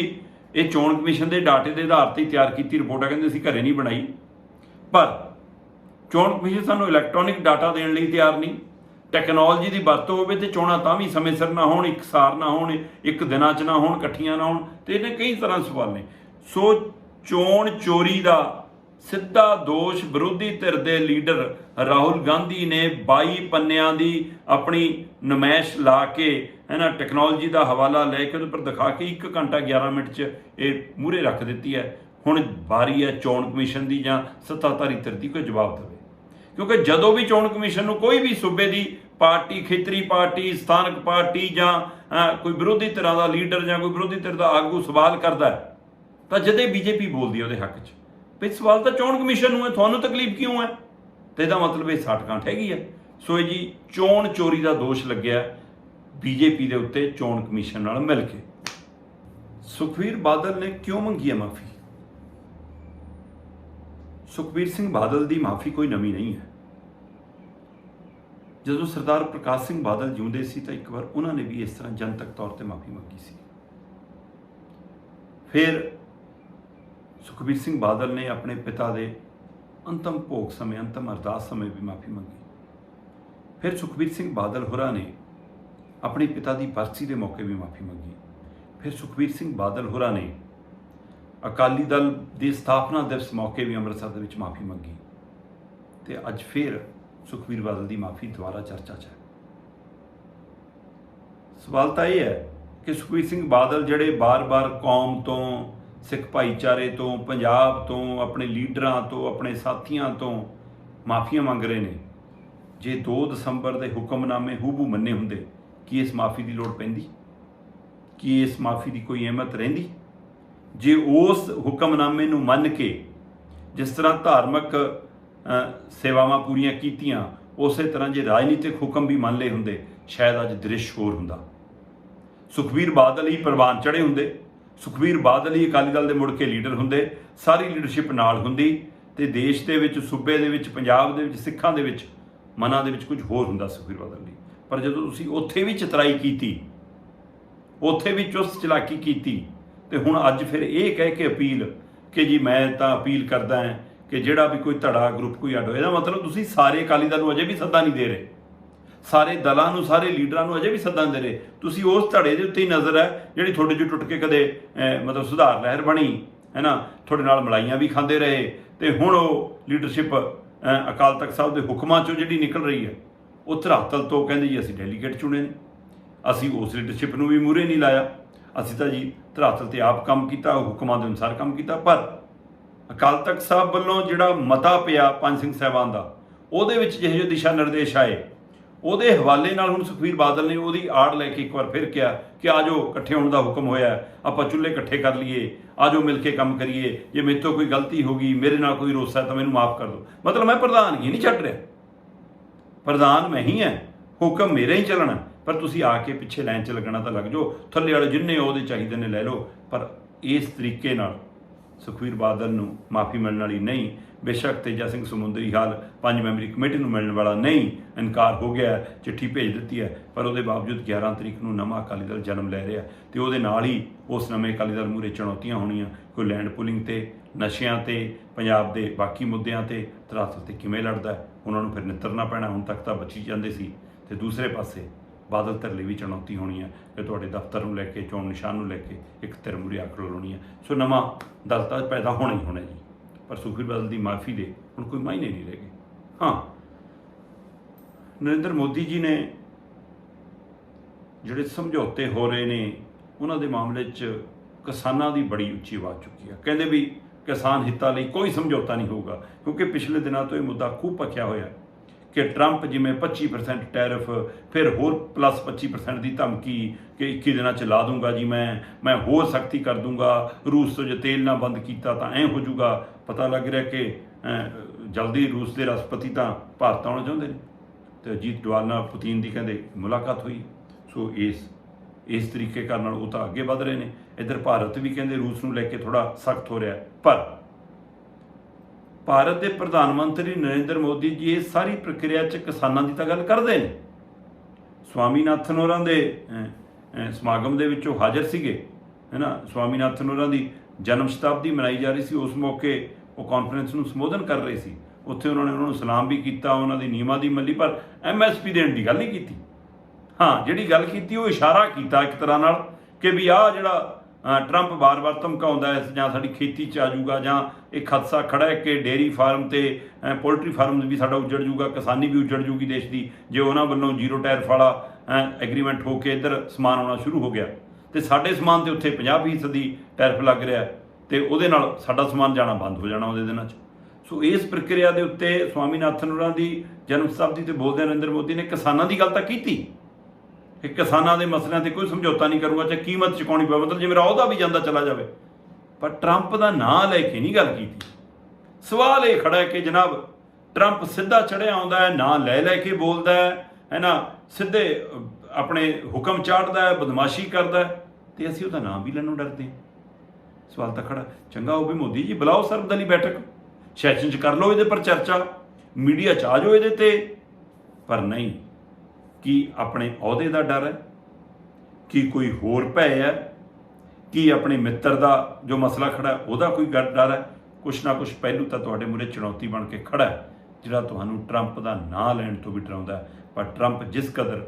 ਇਹ ਚੋਣ ਕਮਿਸ਼ਨ ਦੇ ਡਾਟੇ ਦੇ ਆਧਾਰ ਤੇ ਤਿਆਰ ਕੀਤੀ ਰਿਪੋਰਟ ਆ, ਕਹਿੰਦੇ ਅਸੀਂ ਘਰੇ ਨਹੀਂ ਬਣਾਈ। ਪਰ ਚੋਣ ਕਮਿਸ਼ਨ ਸਾਨੂੰ ਇਲੈਕਟ੍ਰੋਨਿਕ ਡਾਟਾ ਦੇਣ ਲਈ ਤਿਆਰ ਨਹੀਂ। ਟੈਕਨੋਲੋਜੀ ਦੀ ਵਰਤੋਂ ਹੋਵੇ ਤੇ ਚੋਣਾਂ ਤਾਂ ਵੀ ਸਮੇਂ ਸਿਰ ਨਾ ਹੋਣ ਇਕਸਾਰ ਨਾ ਹੋਣ, ਇੱਕ ਦਿਨਾਂ 'ਚ ਨਾ ਹੋਣ, ਇਕੱਠੀਆਂ ਨਾ ਹੋਣ, ਤੇ ਇਹਨੇ ਕਈ ਤਰ੍ਹਾਂ ਸਵਾਲ ਨੇ। ਸੋ ਚੋਣ ਚੋਰੀ ਦਾ ਸਿੱਧਾ ਦੋਸ਼ ਵਿਰੋਧੀ ਧਿਰ ਦੇ ਲੀਡਰ ਰਾਹੁਲ ਗਾਂਧੀ ਨੇ 22 ਪੰਨਿਆਂ ਦੀ ਆਪਣੀ ਨਮਾਇਸ਼ ਲਾ ਕੇ ਹੈ ਨਾ ਟੈਕਨੋਲੋਜੀ ਦਾ ਹਵਾਲਾ ਲੈ ਕੇ ਉਹਦੇ ਪਰ ਦਿਖਾ ਕੇ 1 ਘੰਟਾ 11 ਮਿੰਟ 'ਚ ਇਹ ਮੂਰੇ ਰੱਖ ਦਿੱਤੀ ਹੈ। ਹੁਣ ਵਾਰੀ ਹੈ ਚੋਣ ਕਮਿਸ਼ਨ ਦੀ ਜਾਂ ਸੱਤਾਧਾਰੀ ਧਿਰ ਦੀ ਕੋਈ ਜਵਾਬ ਦੇਵੇ। ਕਿਉਂਕਿ ਜਦੋਂ ਵੀ ਚੋਣ ਕਮਿਸ਼ਨ ਨੂੰ ਕੋਈ ਵੀ ਸੂਬੇ ਦੀ ਪਾਰਟੀ, ਖੇਤਰੀ ਪਾਰਟੀ, ਸਥਾਨਕ ਪਾਰਟੀ ਜਾਂ ਕੋਈ ਵਿਰੋਧੀ ਧਿਰਾਂ ਦਾ ਲੀਡਰ ਜਾਂ ਕੋਈ ਵਿਰੋਧੀ ਧਿਰ ਦਾ ਆਗੂ ਸਵਾਲ ਕਰਦਾ ਹੈ ਤਾਂ ਜਦੇ ਬੀਜੇਪੀ ਬੋਲਦੀ ਹੈ ਉਹਦੇ ਹੱਕ 'ਚ। ਵੀ ਸਵਾਲ ਤਾਂ ਚੋਣ ਕਮਿਸ਼ਨ ਨੂੰ ਹੈ, ਤੁਹਾਨੂੰ ਤਕਲੀਫ ਕਿਉਂ ਹੈ? ਤੇ ਇਹਦਾ ਮਤਲਬ ਇਹ ਸਾਠਗਾਂਠ ਹੈਗੀ ਹੈ ਸੋ ਇਹ ਜੀ ਚੋਣ ਚੋਰੀ ਦਾ ਦੋਸ਼ ਲੱਗਿਆ ਬੀਜੇਪੀ ਦੇ ਉੱਤੇ ਚੋਣ ਕਮਿਸ਼ਨ ਨਾਲ ਮਿਲ ਕੇ। ਸੁਖਵੀਰ ਬਾਦਲ ਨੇ ਕਿਉਂ ਮੰਗੀ ਹੈ ਮਾਫੀ? ਸੁਖਬੀਰ ਸਿੰਘ ਬਾਦਲ ਦੀ ਮਾਫੀ ਕੋਈ ਨਵੀਂ ਨਹੀਂ ਹੈ। ਜਦੋਂ ਸਰਦਾਰ ਪ੍ਰਕਾਸ਼ ਸਿੰਘ ਬਾਦਲ ਜਿਉਂਦੇ ਸੀ ਤਾਂ ਇੱਕ ਵਾਰ ਉਹਨਾਂ ਨੇ ਵੀ ਇਸ ਤਰ੍ਹਾਂ ਜਨਤਕ ਤੌਰ ਤੇ ਮਾਫੀ ਮੰਗੀ ਸੀ। ਫਿਰ ਸੁਖਬੀਰ ਸਿੰਘ ਬਾਦਲ ਨੇ ਆਪਣੇ ਪਿਤਾ ਦੇ ਅੰਤਮ ਭੋਗ ਸਮੇਂ, ਅੰਤਮ ਅਰਦਾਸ ਸਮੇਂ ਵੀ ਮਾਫੀ ਮੰਗੀ। ਫਿਰ ਸੁਖਬੀਰ ਸਿੰਘ ਬਾਦਲ ਹੋਰਾਂ ਨੇ ਆਪਣੇ ਪਿਤਾ ਦੀ ਬਰਸੀ ਦੇ ਮੌਕੇ ਵੀ ਮਾਫੀ ਮੰਗੀ। ਫਿਰ ਸੁਖਬੀਰ ਸਿੰਘ ਬਾਦਲ ਹੋਰਾਂ ਨੇ ਅਕਾਲੀ ਦਲ ਦੀ ਸਥਾਪਨਾ ਦਿਵਸ ਮੌਕੇ ਵੀ ਅੰਮ੍ਰਿਤਸਰ ਦੇ ਵਿੱਚ ਮਾਫੀ ਮੰਗੀ ਤੇ ਅੱਜ ਫਿਰ ਸੁਖਬੀਰ ਬਾਦਲ ਦੀ ਮਾਫੀ ਦੁਬਾਰਾ ਚਰਚਾ 'ਚ ਹੈ। ਸਵਾਲ ਤਾਂ ਇਹ ਹੈ ਕਿ ਸੁਖਬੀਰ ਸਿੰਘ ਬਾਦਲ ਜਿਹੜੇ ਬਾਰ-ਬਾਰ ਕੌਮ ਤੋਂ ਸਿੱਖ ਭਾਈਚਾਰੇ ਤੋਂ, ਪੰਜਾਬ ਤੋਂ, ਆਪਣੇ ਲੀਡਰਾਂ ਤੋਂ, ਆਪਣੇ ਸਾਥੀਆਂ ਤੋਂ ਮਾਫੀਆਂ ਮੰਗ ਰਹੇ ਨੇ। ਜੇ 2 ਦਸੰਬਰ ਦੇ ਹੁਕਮਨਾਮੇ ਹੂਬੂ ਮੰਨੇ ਹੁੰਦੇ, ਕੀ ਇਸ ਮਾਫੀ ਦੀ ਲੋੜ ਪੈਂਦੀ? ਕੀ ਇਸ ਮਾਫੀ ਦੀ ਕੋਈ ਅਹਿਮਤ ਰਹਿੰਦੀ? ਜੇ ਉਸ ਹੁਕਮਨਾਮੇ ਨੂੰ ਮੰਨ ਕੇ ਜਿਸ ਤਰ੍ਹਾਂ ਧਾਰਮਿਕ ਸੇਵਾਵਾਂ ਪੂਰੀਆਂ ਕੀਤੀਆਂ, ਉਸੇ ਤਰ੍ਹਾਂ ਜੇ ਰਾਜਨੀਤਿਕ ਹੁਕਮ ਵੀ ਮੰਨ ਲਏ ਹੁੰਦੇ, ਸ਼ਾਇਦ ਅੱਜ ਦ੍ਰਿਸ਼ ਹੋਰ ਹੁੰਦਾ। ਸੁਖਬੀਰ ਬਾਦਲ ਹੀ ਪ੍ਰਵਾਨ ਚੜੇ ਹੁੰਦੇ। ਸੁਖਬੀਰ ਬਾਦਲ ਹੀ ਅਕਾਲੀ ਦਲ ਦੇ ਮੁੜ ਕੇ ਲੀਡਰ ਹੁੰਦੇ, ਸਾਰੀ ਲੀਡਰਸ਼ਿਪ ਨਾਲ ਹੁੰਦੀ ਤੇ ਦੇਸ਼ ਦੇ ਵਿੱਚ, ਸੂਬੇ ਦੇ ਵਿੱਚ, ਪੰਜਾਬ ਦੇ ਵਿੱਚ, ਸਿੱਖਾਂ ਦੇ ਵਿੱਚ, ਮਨਾਂ ਦੇ ਵਿੱਚ ਕੁਝ ਹੋਰ ਹੁੰਦਾ ਸੁਖਬੀਰ ਬਾਦਲ ਲਈ ਪਰ ਜਦੋਂ ਤੁਸੀਂ ਉੱਥੇ ਵੀ ਚਤਰਾਈ ਕੀਤੀ, ਉੱਥੇ ਵੀ ਚੁਸਤ ਚਲਾਕੀ ਕੀਤੀ, ਤੇ ਹੁਣ ਅੱਜ ਫਿਰ ਇਹ ਕਹਿ ਕੇ ਅਪੀਲ ਕਿ ਜੀ ਮੈਂ ਤਾਂ ਅਪੀਲ ਕਰਦਾ ਹਾਂ ਕਿ ਜਿਹੜਾ ਵੀ ਕੋਈ ਧੜਾ, ਗਰੁੱਪ, ਕੋਈ ਅੱਡ ਹੋਏ, ਇਹਦਾ ਮਤਲਬ ਤੁਸੀਂ ਸਾਰੇ ਅਕਾਲੀ ਦਲ ਨੂੰ ਅਜੇ ਵੀ ਸੱਦਾ ਨਹੀਂ ਦੇ ਰਹੇ। ਸਾਰੇ ਦਲਾਂ ਨੂੰ, ਸਾਰੇ ਲੀਡਰਾਂ ਨੂੰ ਅਜੇ ਵੀ ਸੱਦਾ ਦੇ ਰਹੇ ਤੁਸੀਂ ਉਸ ਧੜੇ ਦੇ ਉੱਤੇ ਹੀ ਨਜ਼ਰ ਹੈ, ਜਿਹੜੀ ਤੁਹਾਡੇ ਚ ਟੁੱਟ ਕੇ ਕਦੇ ਮਤਲਬ ਸੁਧਾਰ ਲਹਿਰ ਬਣੀ ਹੈ ਨਾ ਤੁਹਾਡੇ ਨਾਲ ਮਲਾਈਆਂ ਵੀ ਖਾਂਦੇ ਰਹੇ, ਤੇ ਹੁਣ ਉਹ ਲੀਡਰਸ਼ਿਪ ਅਕਾਲ ਤਖਤ ਸਾਹਿਬ ਦੇ ਹੁਕਮਾਂ ਚੋਂ ਜਿਹੜੀ ਨਿਕਲ ਰਹੀ ਹੈ, ਉਹ ਧਰਾਤਲ ਤੋਂ ਕਹਿੰਦੇ ਜੀ ਅਸੀਂ ਡੈਲੀਗੇਟ ਚੁਣੇ ਨੇ, ਅਸੀਂ ਉਸ ਲੀਡਰਸ਼ਿਪ ਨੂੰ ਵੀ ਮੂਰੇ ਨਹੀਂ ਲਾਇਆ, ਅਸੀਂ ਤਾਂ ਜੀ ਧਰਾਤਲ ਤੇ ਆਪ ਕੰਮ ਕੀਤਾ ਹੁਕਮਾਂ ਦੇ ਅਨੁਸਾਰ ਕੰਮ ਕੀਤਾ, ਪਰ ਅਕਾਲ ਤਖਤ ਸਾਹਿਬ ਵੱਲੋਂ ਜਿਹੜਾ ਮਤਾ ਪਿਆ ਪੰਜ ਸਿੰਘ ਸਾਹਿਬਾਨ ਦਾ, ਉਹਦੇ ਵਿੱਚ ਜਿਹੇ ਜਿਹੇ ਦਿਸ਼ਾ ਨਿਰਦੇਸ਼ ਆਏ ਉਹਦੇ ਹਵਾਲੇ ਨਾਲ ਹੁਣ ਸੁਖਵੀਰ ਬਾਦਲ ਨੇ ਉਹਦੀ ਆੜ ਲੈ ਕੇ ਇੱਕ ਵਾਰ ਫਿਰ ਕਿਹਾ ਕਿ ਆਜੋ ਇਕੱਠੇ ਹੋਣ ਦਾ ਹੁਕਮ ਹੋਇਆ ਆਪਾਂ ਚੁੱਲ੍ਹੇ ਇਕੱਠੇ ਕਰ ਲਈਏ ਆਜੋ ਮਿਲ ਕੇ ਕੰਮ ਕਰੀਏ। ਜੇ ਮੇਰੇ ਤੋਂ ਕੋਈ ਗਲਤੀ ਹੋ ਗਈ, ਮੇਰੇ ਨਾਲ ਕੋਈ ਰੋਸਾ ਤਾਂ ਮੈਨੂੰ ਮਾਫ ਕਰ ਦਿਓ। ਮਤਲਬ ਮੈਂ ਪ੍ਰਧਾਨਗੀ ਨਹੀਂ ਛੱਡ ਰਿਹਾ। ਪ੍ਰਧਾਨ ਮੈਂ ਹੀ ਹਾਂ। ਹੁਕਮ ਮੇਰਾ ਹੀ ਚੱਲਣਾ ਪਰ ਤੁਸੀਂ ਆ ਕੇ ਪਿੱਛੇ ਲਾਈਨ 'ਚ ਲੱਗਣਾ ਤਾਂ ਲੱਗ ਜਾਓ। ਥੱਲੇ ਵਾਲੇ ਜਿੰਨੇ ਉਹਦੇ ਚਾਹੀਦੇ ਨੇ ਲੈ ਲਓ। ਪਰ ਇਸ ਤਰੀਕੇ ਨਾਲ ਸੁਖਵੀਰ ਬਾਦਲ ਨੂੰ ਮਾਫੀ ਮਿਲਣ ਵਾਲੀ ਨਹੀਂ ਬੇਸ਼ੱਕ ਤੇਜਾ ਸਿੰਘ ਸਮੁੰਦਰੀ ਹਾਲ ਪੰਜ ਮੈਂਬਰੀ ਕਮੇਟੀ ਨੂੰ ਮਿਲਣ ਵਾਲਾ ਨਹੀਂ, ਇਨਕਾਰ ਹੋ ਗਿਆ ਚਿੱਠੀ ਭੇਜ ਦਿੱਤੀ ਹੈ, ਪਰ ਉਹਦੇ ਬਾਵਜੂਦ 11 ਤਰੀਕ ਨੂੰ ਨਵਾਂ ਅਕਾਲੀ ਦਲ ਜਨਮ ਲੈ ਰਿਹਾ ਤੇ ਉਹਦੇ ਨਾਲ ਹੀ ਉਸ ਨਵੇਂ ਅਕਾਲੀ ਦਲ ਮੂਰੇ ਚੁਣੌਤੀਆਂ ਹੋਣੀਆਂ, ਕੋਈ ਲੈਂਡ ਪੁਲਿੰਗ ਤੇ, ਨਸ਼ਿਆਂ ਤੇ, ਪੰਜਾਬ ਦੇ ਬਾਕੀ ਮੁੱਦਿਆਂ ਤੇ, ਧਰਾਤਲ ਤੇ ਕਿਵੇਂ ਲੜਦਾ ਉਹਨਾਂ ਨੂੰ ਫਿਰ ਨਿੱਤਰਨਾ ਪੈਣਾ, ਹੁਣ ਤੱਕ ਤਾਂ ਬਚੀ ਜਾਂਦੇ ਸੀ ਤੇ ਦੂਸਰੇ ਪਾਸੇ ਬਾਦਲ ਧਿਰ ਲਈ ਵੀ ਚੁਣੌਤੀ ਹੋਣੀ ਹੈ ਕਿ ਤੁਹਾਡੇ ਦਫ਼ਤਰ ਨੂੰ ਲੈ ਕੇ, ਚੋਣ ਨਿਸ਼ਾਨ ਨੂੰ ਲੈ ਕੇ ਇੱਕ ਧਿਰ ਮੂਰੇ ਆਕੜ ਹੋਣੀ ਹੈ। ਸੋ ਨਵਾਂ ਦਲ ਤਾਂ ਪੈਦਾ ਹੋਣਾ ਹੀ ਹੋਣਾ ਜੀ। ਪਰ ਸੁਖਬੀਰ ਬਾਦਲ ਦੀ ਮਾਫੀ ਦੇ ਹੁਣ ਕੋਈ ਮਾਇਨੇ ਨਹੀਂ ਰਹਿ ਗਏ। ਹਾਂ। ਨਰਿੰਦਰ ਮੋਦੀ ਜੀ ਨੇ ਜਿਹੜੇ ਸਮਝੌਤੇ ਹੋ ਰਹੇ ਨੇ, ਉਹਨਾਂ ਦੇ ਮਾਮਲੇ 'ਚ ਕਿਸਾਨਾਂ ਦੀ ਬੜੀ ਉੱਚੀ ਆਵਾਜ਼ ਚੁੱਕੀ ਹੈ ਕਹਿੰਦੇ ਵੀ ਕਿਸਾਨ ਹਿੱਤਾਂ ਲਈ ਕੋਈ ਸਮਝੌਤਾ ਨਹੀਂ ਹੋਊਗਾ, ਕਿਉਂਕਿ ਪਿਛਲੇ ਦਿਨਾਂ ਤੋਂ ਇਹ ਮੁੱਦਾ ਖੂਬ ਪੱਕਿਆ ਹੋਇਆ ਕਿ ਟਰੰਪ ਜਿਵੇਂ 25% ਟੈਰਿਫ, ਫਿਰ ਹੋਰ ਪਲੱਸ 25% ਦੀ ਧਮਕੀ ਕਿ 21 ਦਿਨਾਂ ਚ ਲਾ ਦੂੰਗਾ ਜੀ ਮੈਂ ਮੈਂ ਹੋਰ ਸਖਤੀ ਕਰ ਦੂੰਗਾ, ਰੂਸ ਤੋਂ ਜੇ ਤੇਲ ਨਾ ਬੰਦ ਕੀਤਾ ਤਾਂ ਐ ਹੋ ਜਾਊਗਾ। ਪਤਾ ਲੱਗ ਰਿਹਾ ਕਿ ਜਲਦੀ ਰੂਸ ਦੇ ਰਾਸ਼ਟਰਪਤੀ ਤਾਂ ਭਾਰਤ ਆਉਣਾ ਚਾਹੁੰਦੇ ਨੇ। ਤੇ ਅਜੀਤ ਡਵਾਲ ਨਾਲ ਪੁਤਿਨ ਦੀ ਕਹਿੰਦੇ ਮੁਲਾਕਾਤ ਹੋਈ। ਸੋ ਇਸ ਇਸ ਤਰੀਕੇ ਕਰਨ ਨਾਲ ਉਹ ਤਾਂ ਅੱਗੇ ਵਧ ਰਹੇ ਨੇ। ਇੱਧਰ ਭਾਰਤ ਵੀ ਕਹਿੰਦੇ ਰੂਸ ਨੂੰ ਲੈ ਕੇ ਥੋੜਾ ਸਖਤ ਹੋ ਰਿਹਾ ਪਰ ਭਾਰਤ ਦੇ ਪ੍ਰਧਾਨ ਮੰਤਰੀ ਨਰਿੰਦਰ ਮੋਦੀ ਜੀ ਇਹ ਸਾਰੀ ਪ੍ਰਕਿਰਿਆ 'ਚ ਕਿਸਾਨਾਂ ਦੀ ਤਾਂ ਗੱਲ ਕਰਦੇ ਨੇ। ਸਵਾਮੀਨਾਥਨ ਹੋਰਾਂ ਦੇ ਸਮਾਗਮ ਦੇ ਵਿੱਚ ਉਹ ਹਾਜ਼ਰ ਸੀਗੇ, ਹੈਨਾ? ਸਵਾਮੀਨਾਥਨ ਹੋਰਾਂ ਦੀ ਜਨਮ ਸ਼ਤਾਬਦੀ ਮਨਾਈ ਜਾ ਰਹੀ ਸੀ, ਉਸ ਮੌਕੇ ਉਹ ਕਾਨਫਰੰਸ ਨੂੰ ਸੰਬੋਧਨ ਕਰ ਰਹੇ ਸੀ। ਉੱਥੇ ਉਹਨਾਂ ਨੇ ਉਹਨਾਂ ਨੂੰ ਸਲਾਮ ਵੀ ਕੀਤਾ, ਉਹਨਾਂ ਦੀ ਨੀਮਾ ਦੀ ਮੱਲੀ, ਪਰ ਐਮਐਸਪੀ ਦੇਣ ਦੀ ਗੱਲ ਨਹੀਂ ਕੀਤੀ। ਹਾਂ, ਜਿਹੜੀ ਗੱਲ ਕੀਤੀ ਉਹ ਇਸ਼ਾਰਾ ਕੀਤਾ ਇੱਕ ਤਰ੍ਹਾਂ ਨਾਲ ਕਿ ਵੀ ਆਹ ਜਿਹੜਾ ਟਰੰਪ ਬਾਰ-ਬਾਰ ਧਮਕਾਉਂਦਾ ਹੈ, ਜਾਂ ਸਾਡੀ ਖੇਤੀ ਚ ਆ ਜਾਊਗਾ, ਜਾਂ ਇਹ ਖਦਸ਼ਾ ਖੜਾ ਹੈ ਕਿ ਡੇਰੀ ਫਾਰਮ ਤੇ ਪੋਲਟਰੀ ਫਾਰਮ ਵੀ ਸਾਡਾ ਉੱਜੜ ਜਾਊਗਾ, ਕਿਸਾਨੀ ਵੀ ਉੱਜੜ ਜਾਊਗੀ ਦੇਸ਼ ਦੀ, ਜੇ ਉਹਨਾਂ ਵੱਲੋਂ ਜ਼ੀਰੋ ਟੈਰਿਫ ਵਾਲਾ ਐਗਰੀਮੈਂਟ ਹੋ ਕੇ ਇੱਧਰ ਸਮਾਨ ਆਉਣਾ ਸ਼ੁਰੂ ਹੋ ਗਿਆ। ਤੇ ਸਾਡੇ ਸਮਾਨ ਤੇ ਉੱਥੇ 50% ਦੀ ਟੈਰਿਫ ਲੱਗ ਰਿਹਾ ਹੈ, ਤੇ ਉਹਦੇ ਨਾਲ ਸਾਡਾ ਸਮਾਨ ਜਾਣਾ ਬੰਦ ਹੋ ਜਾਣਾ ਉਹਦੇ ਦਿਨਾਂ 'ਚ। ਸੋ ਇਸ ਪ੍ਰਕਿਰਿਆ ਦੇ ਉੱਤੇ ਸਵਾਮੀਨਾਥਨ ਹੋਰਾਂ ਦੀ ਜਨਮ ਸ਼ਤਾਬਦੀ ਤੇ ਬੋਲਦੇ ਨਰਿੰਦਰ ਮੋਦੀ ਨੇ ਕਿਸਾਨਾਂ ਦੀ ਗੱਲ ਤਾਂ ਕੀਤੀ। ਕਿ ਕਿਸਾਨਾਂ ਦੇ ਮਸਲਿਆਂ ਤੇ ਕੋਈ ਸਮਝੌਤਾ ਨਹੀਂ ਕਰੂਗਾ ਚਾਹੇ ਕੀਮਤ ਚੁਕਾਉਣੀ ਪਵੇ, ਮਤਲਬ ਜੇ ਮੇਰਾ ਅਹੁਦਾ ਵੀ ਜਾਂਦਾ ਚਲਾ ਜਾਵੇ। ਪਰ ਟਰੰਪ ਦਾ ਨਾਂ ਲੈ ਕੇ ਨਹੀਂ ਗੱਲ ਕੀਤੀ। ਸਵਾਲ ਇਹ ਖੜਾ ਹੈ ਕਿ ਜਨਾਬ ਟਰੰਪ ਸਿੱਧਾ ਚੜਿਆ ਆਉਂਦਾ ਹੈ, ਨਾਂ ਲੈ ਲੈ ਕੇ ਬੋਲਦਾ ਹੈ ਹੈ ਨਾ ਸਿੱਧੇ ਆਪਣੇ ਹੁਕਮ ਚਾੜਦਾ ਹੈ, ਬਦਮਾਸ਼ੀ ਕਰਦਾ ਹੈ, ਤੇ ਅਸੀਂ ਉਹਦਾ ਨਾਮ ਵੀ ਲੈਣ ਨੂੰ ਡਰਦੇ ਹਾਂ। ਸਵਾਲ ਤਾਂ ਖੜਾ। ਚੰਗਾ ਉਹ ਵੀ ਮੋਦੀ ਜੀ, ਬੁਲਾਓ ਸਰਬਦਲੀ ਬੈਠਕ। ਸੈਸ਼ਨ ਚ ਕਰ ਲਓ ਇਹਦੇ ਪਰ ਚਰਚਾ। ਮੀਡੀਆ ਚ ਆ ਜਾਓ ਇਹਦੇ ਤੇ। ਪਰ ਨਹੀਂ। ਕੀ ਆਪਣੇ ਅਹੁਦੇ ਦਾ ਡਰ ਹੈ? ਕੀ ਕੋਈ ਹੋਰ ਭੈ ਹੈ? ਕੀ ਆਪਣੇ ਮਿੱਤਰ ਦਾ ਜੋ ਮਸਲਾ ਖੜਾ ਉਹਦਾ ਕੋਈ ਗ- ਡਰ ਹੈ? ਕੁਛ ਨਾ ਕੁਛ ਪਹਿਲੂ ਤਾਂ ਤੁਹਾਡੇ ਮੂਹਰੇ ਚੁਣੌਤੀ ਬਣ ਕੇ ਖੜਾ ਹੈ, ਜਿਹੜਾ ਤੁਹਾਨੂੰ ਟਰੰਪ ਦਾ ਨਾਂ ਲੈਣ ਤੋਂ ਵੀ ਡਰਾਉਂਦਾ ਪਰ ਟਰੰਪ ਜਿਸ ਕਦਰ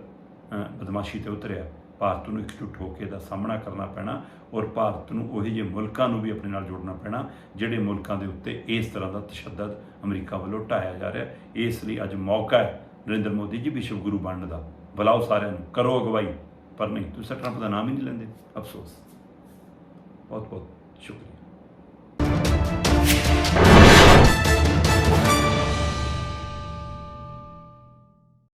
ਬਦਮਾਸ਼ੀ ਤੇ ਉਤਰਿਆ, ਭਾਰਤ ਨੂੰ ਇਕਜੁੱਟ ਹੋ ਕੇ ਦਾ ਸਾਹਮਣਾ ਕਰਨਾ ਪੈਣਾ ਔਰ ਭਾਰਤ ਨੂੰ ਉਹੇ ਜਿਹੇ ਮੁਲਕਾਂ ਨੂੰ ਵੀ ਆਪਣੇ ਨਾਲ ਜੋੜਨਾ ਪੈਣਾ, ਜਿਹੜੇ ਮੁਲਕਾਂ ਦੇ ਉੱਤੇ ਇਸ ਤਰ੍ਹਾਂ ਦਾ ਤਸ਼ੱਦਦ ਅਮਰੀਕਾ ਵੱਲੋਂ ਢਾਇਆ ਜਾ ਰਿਹਾ ਇਸ ਲਈ ਅੱਜ ਮੌਕਾ ਹੈ ਨਰਿੰਦਰ ਮੋਦੀ ਜੀ, ਵਿਸ਼ਵ ਗੁਰੂ ਬਣਨ ਦਾ। ਬੁਲਾਓ ਸਾਰਿਆਂ ਨੂੰ। ਕਰੋ ਅਗਵਾਈ। ਪਰ ਨਹੀਂ, ਤੁਸੀਂ ਟਰੰਪ ਦਾ ਨਾਮ ਹੀ ਨਹੀਂ ਲੈਂਦੇ। ਅਫਸੋਸ। ਬਹੁਤ ਬਹੁਤ ਸ਼ੁਕਰੀਆ।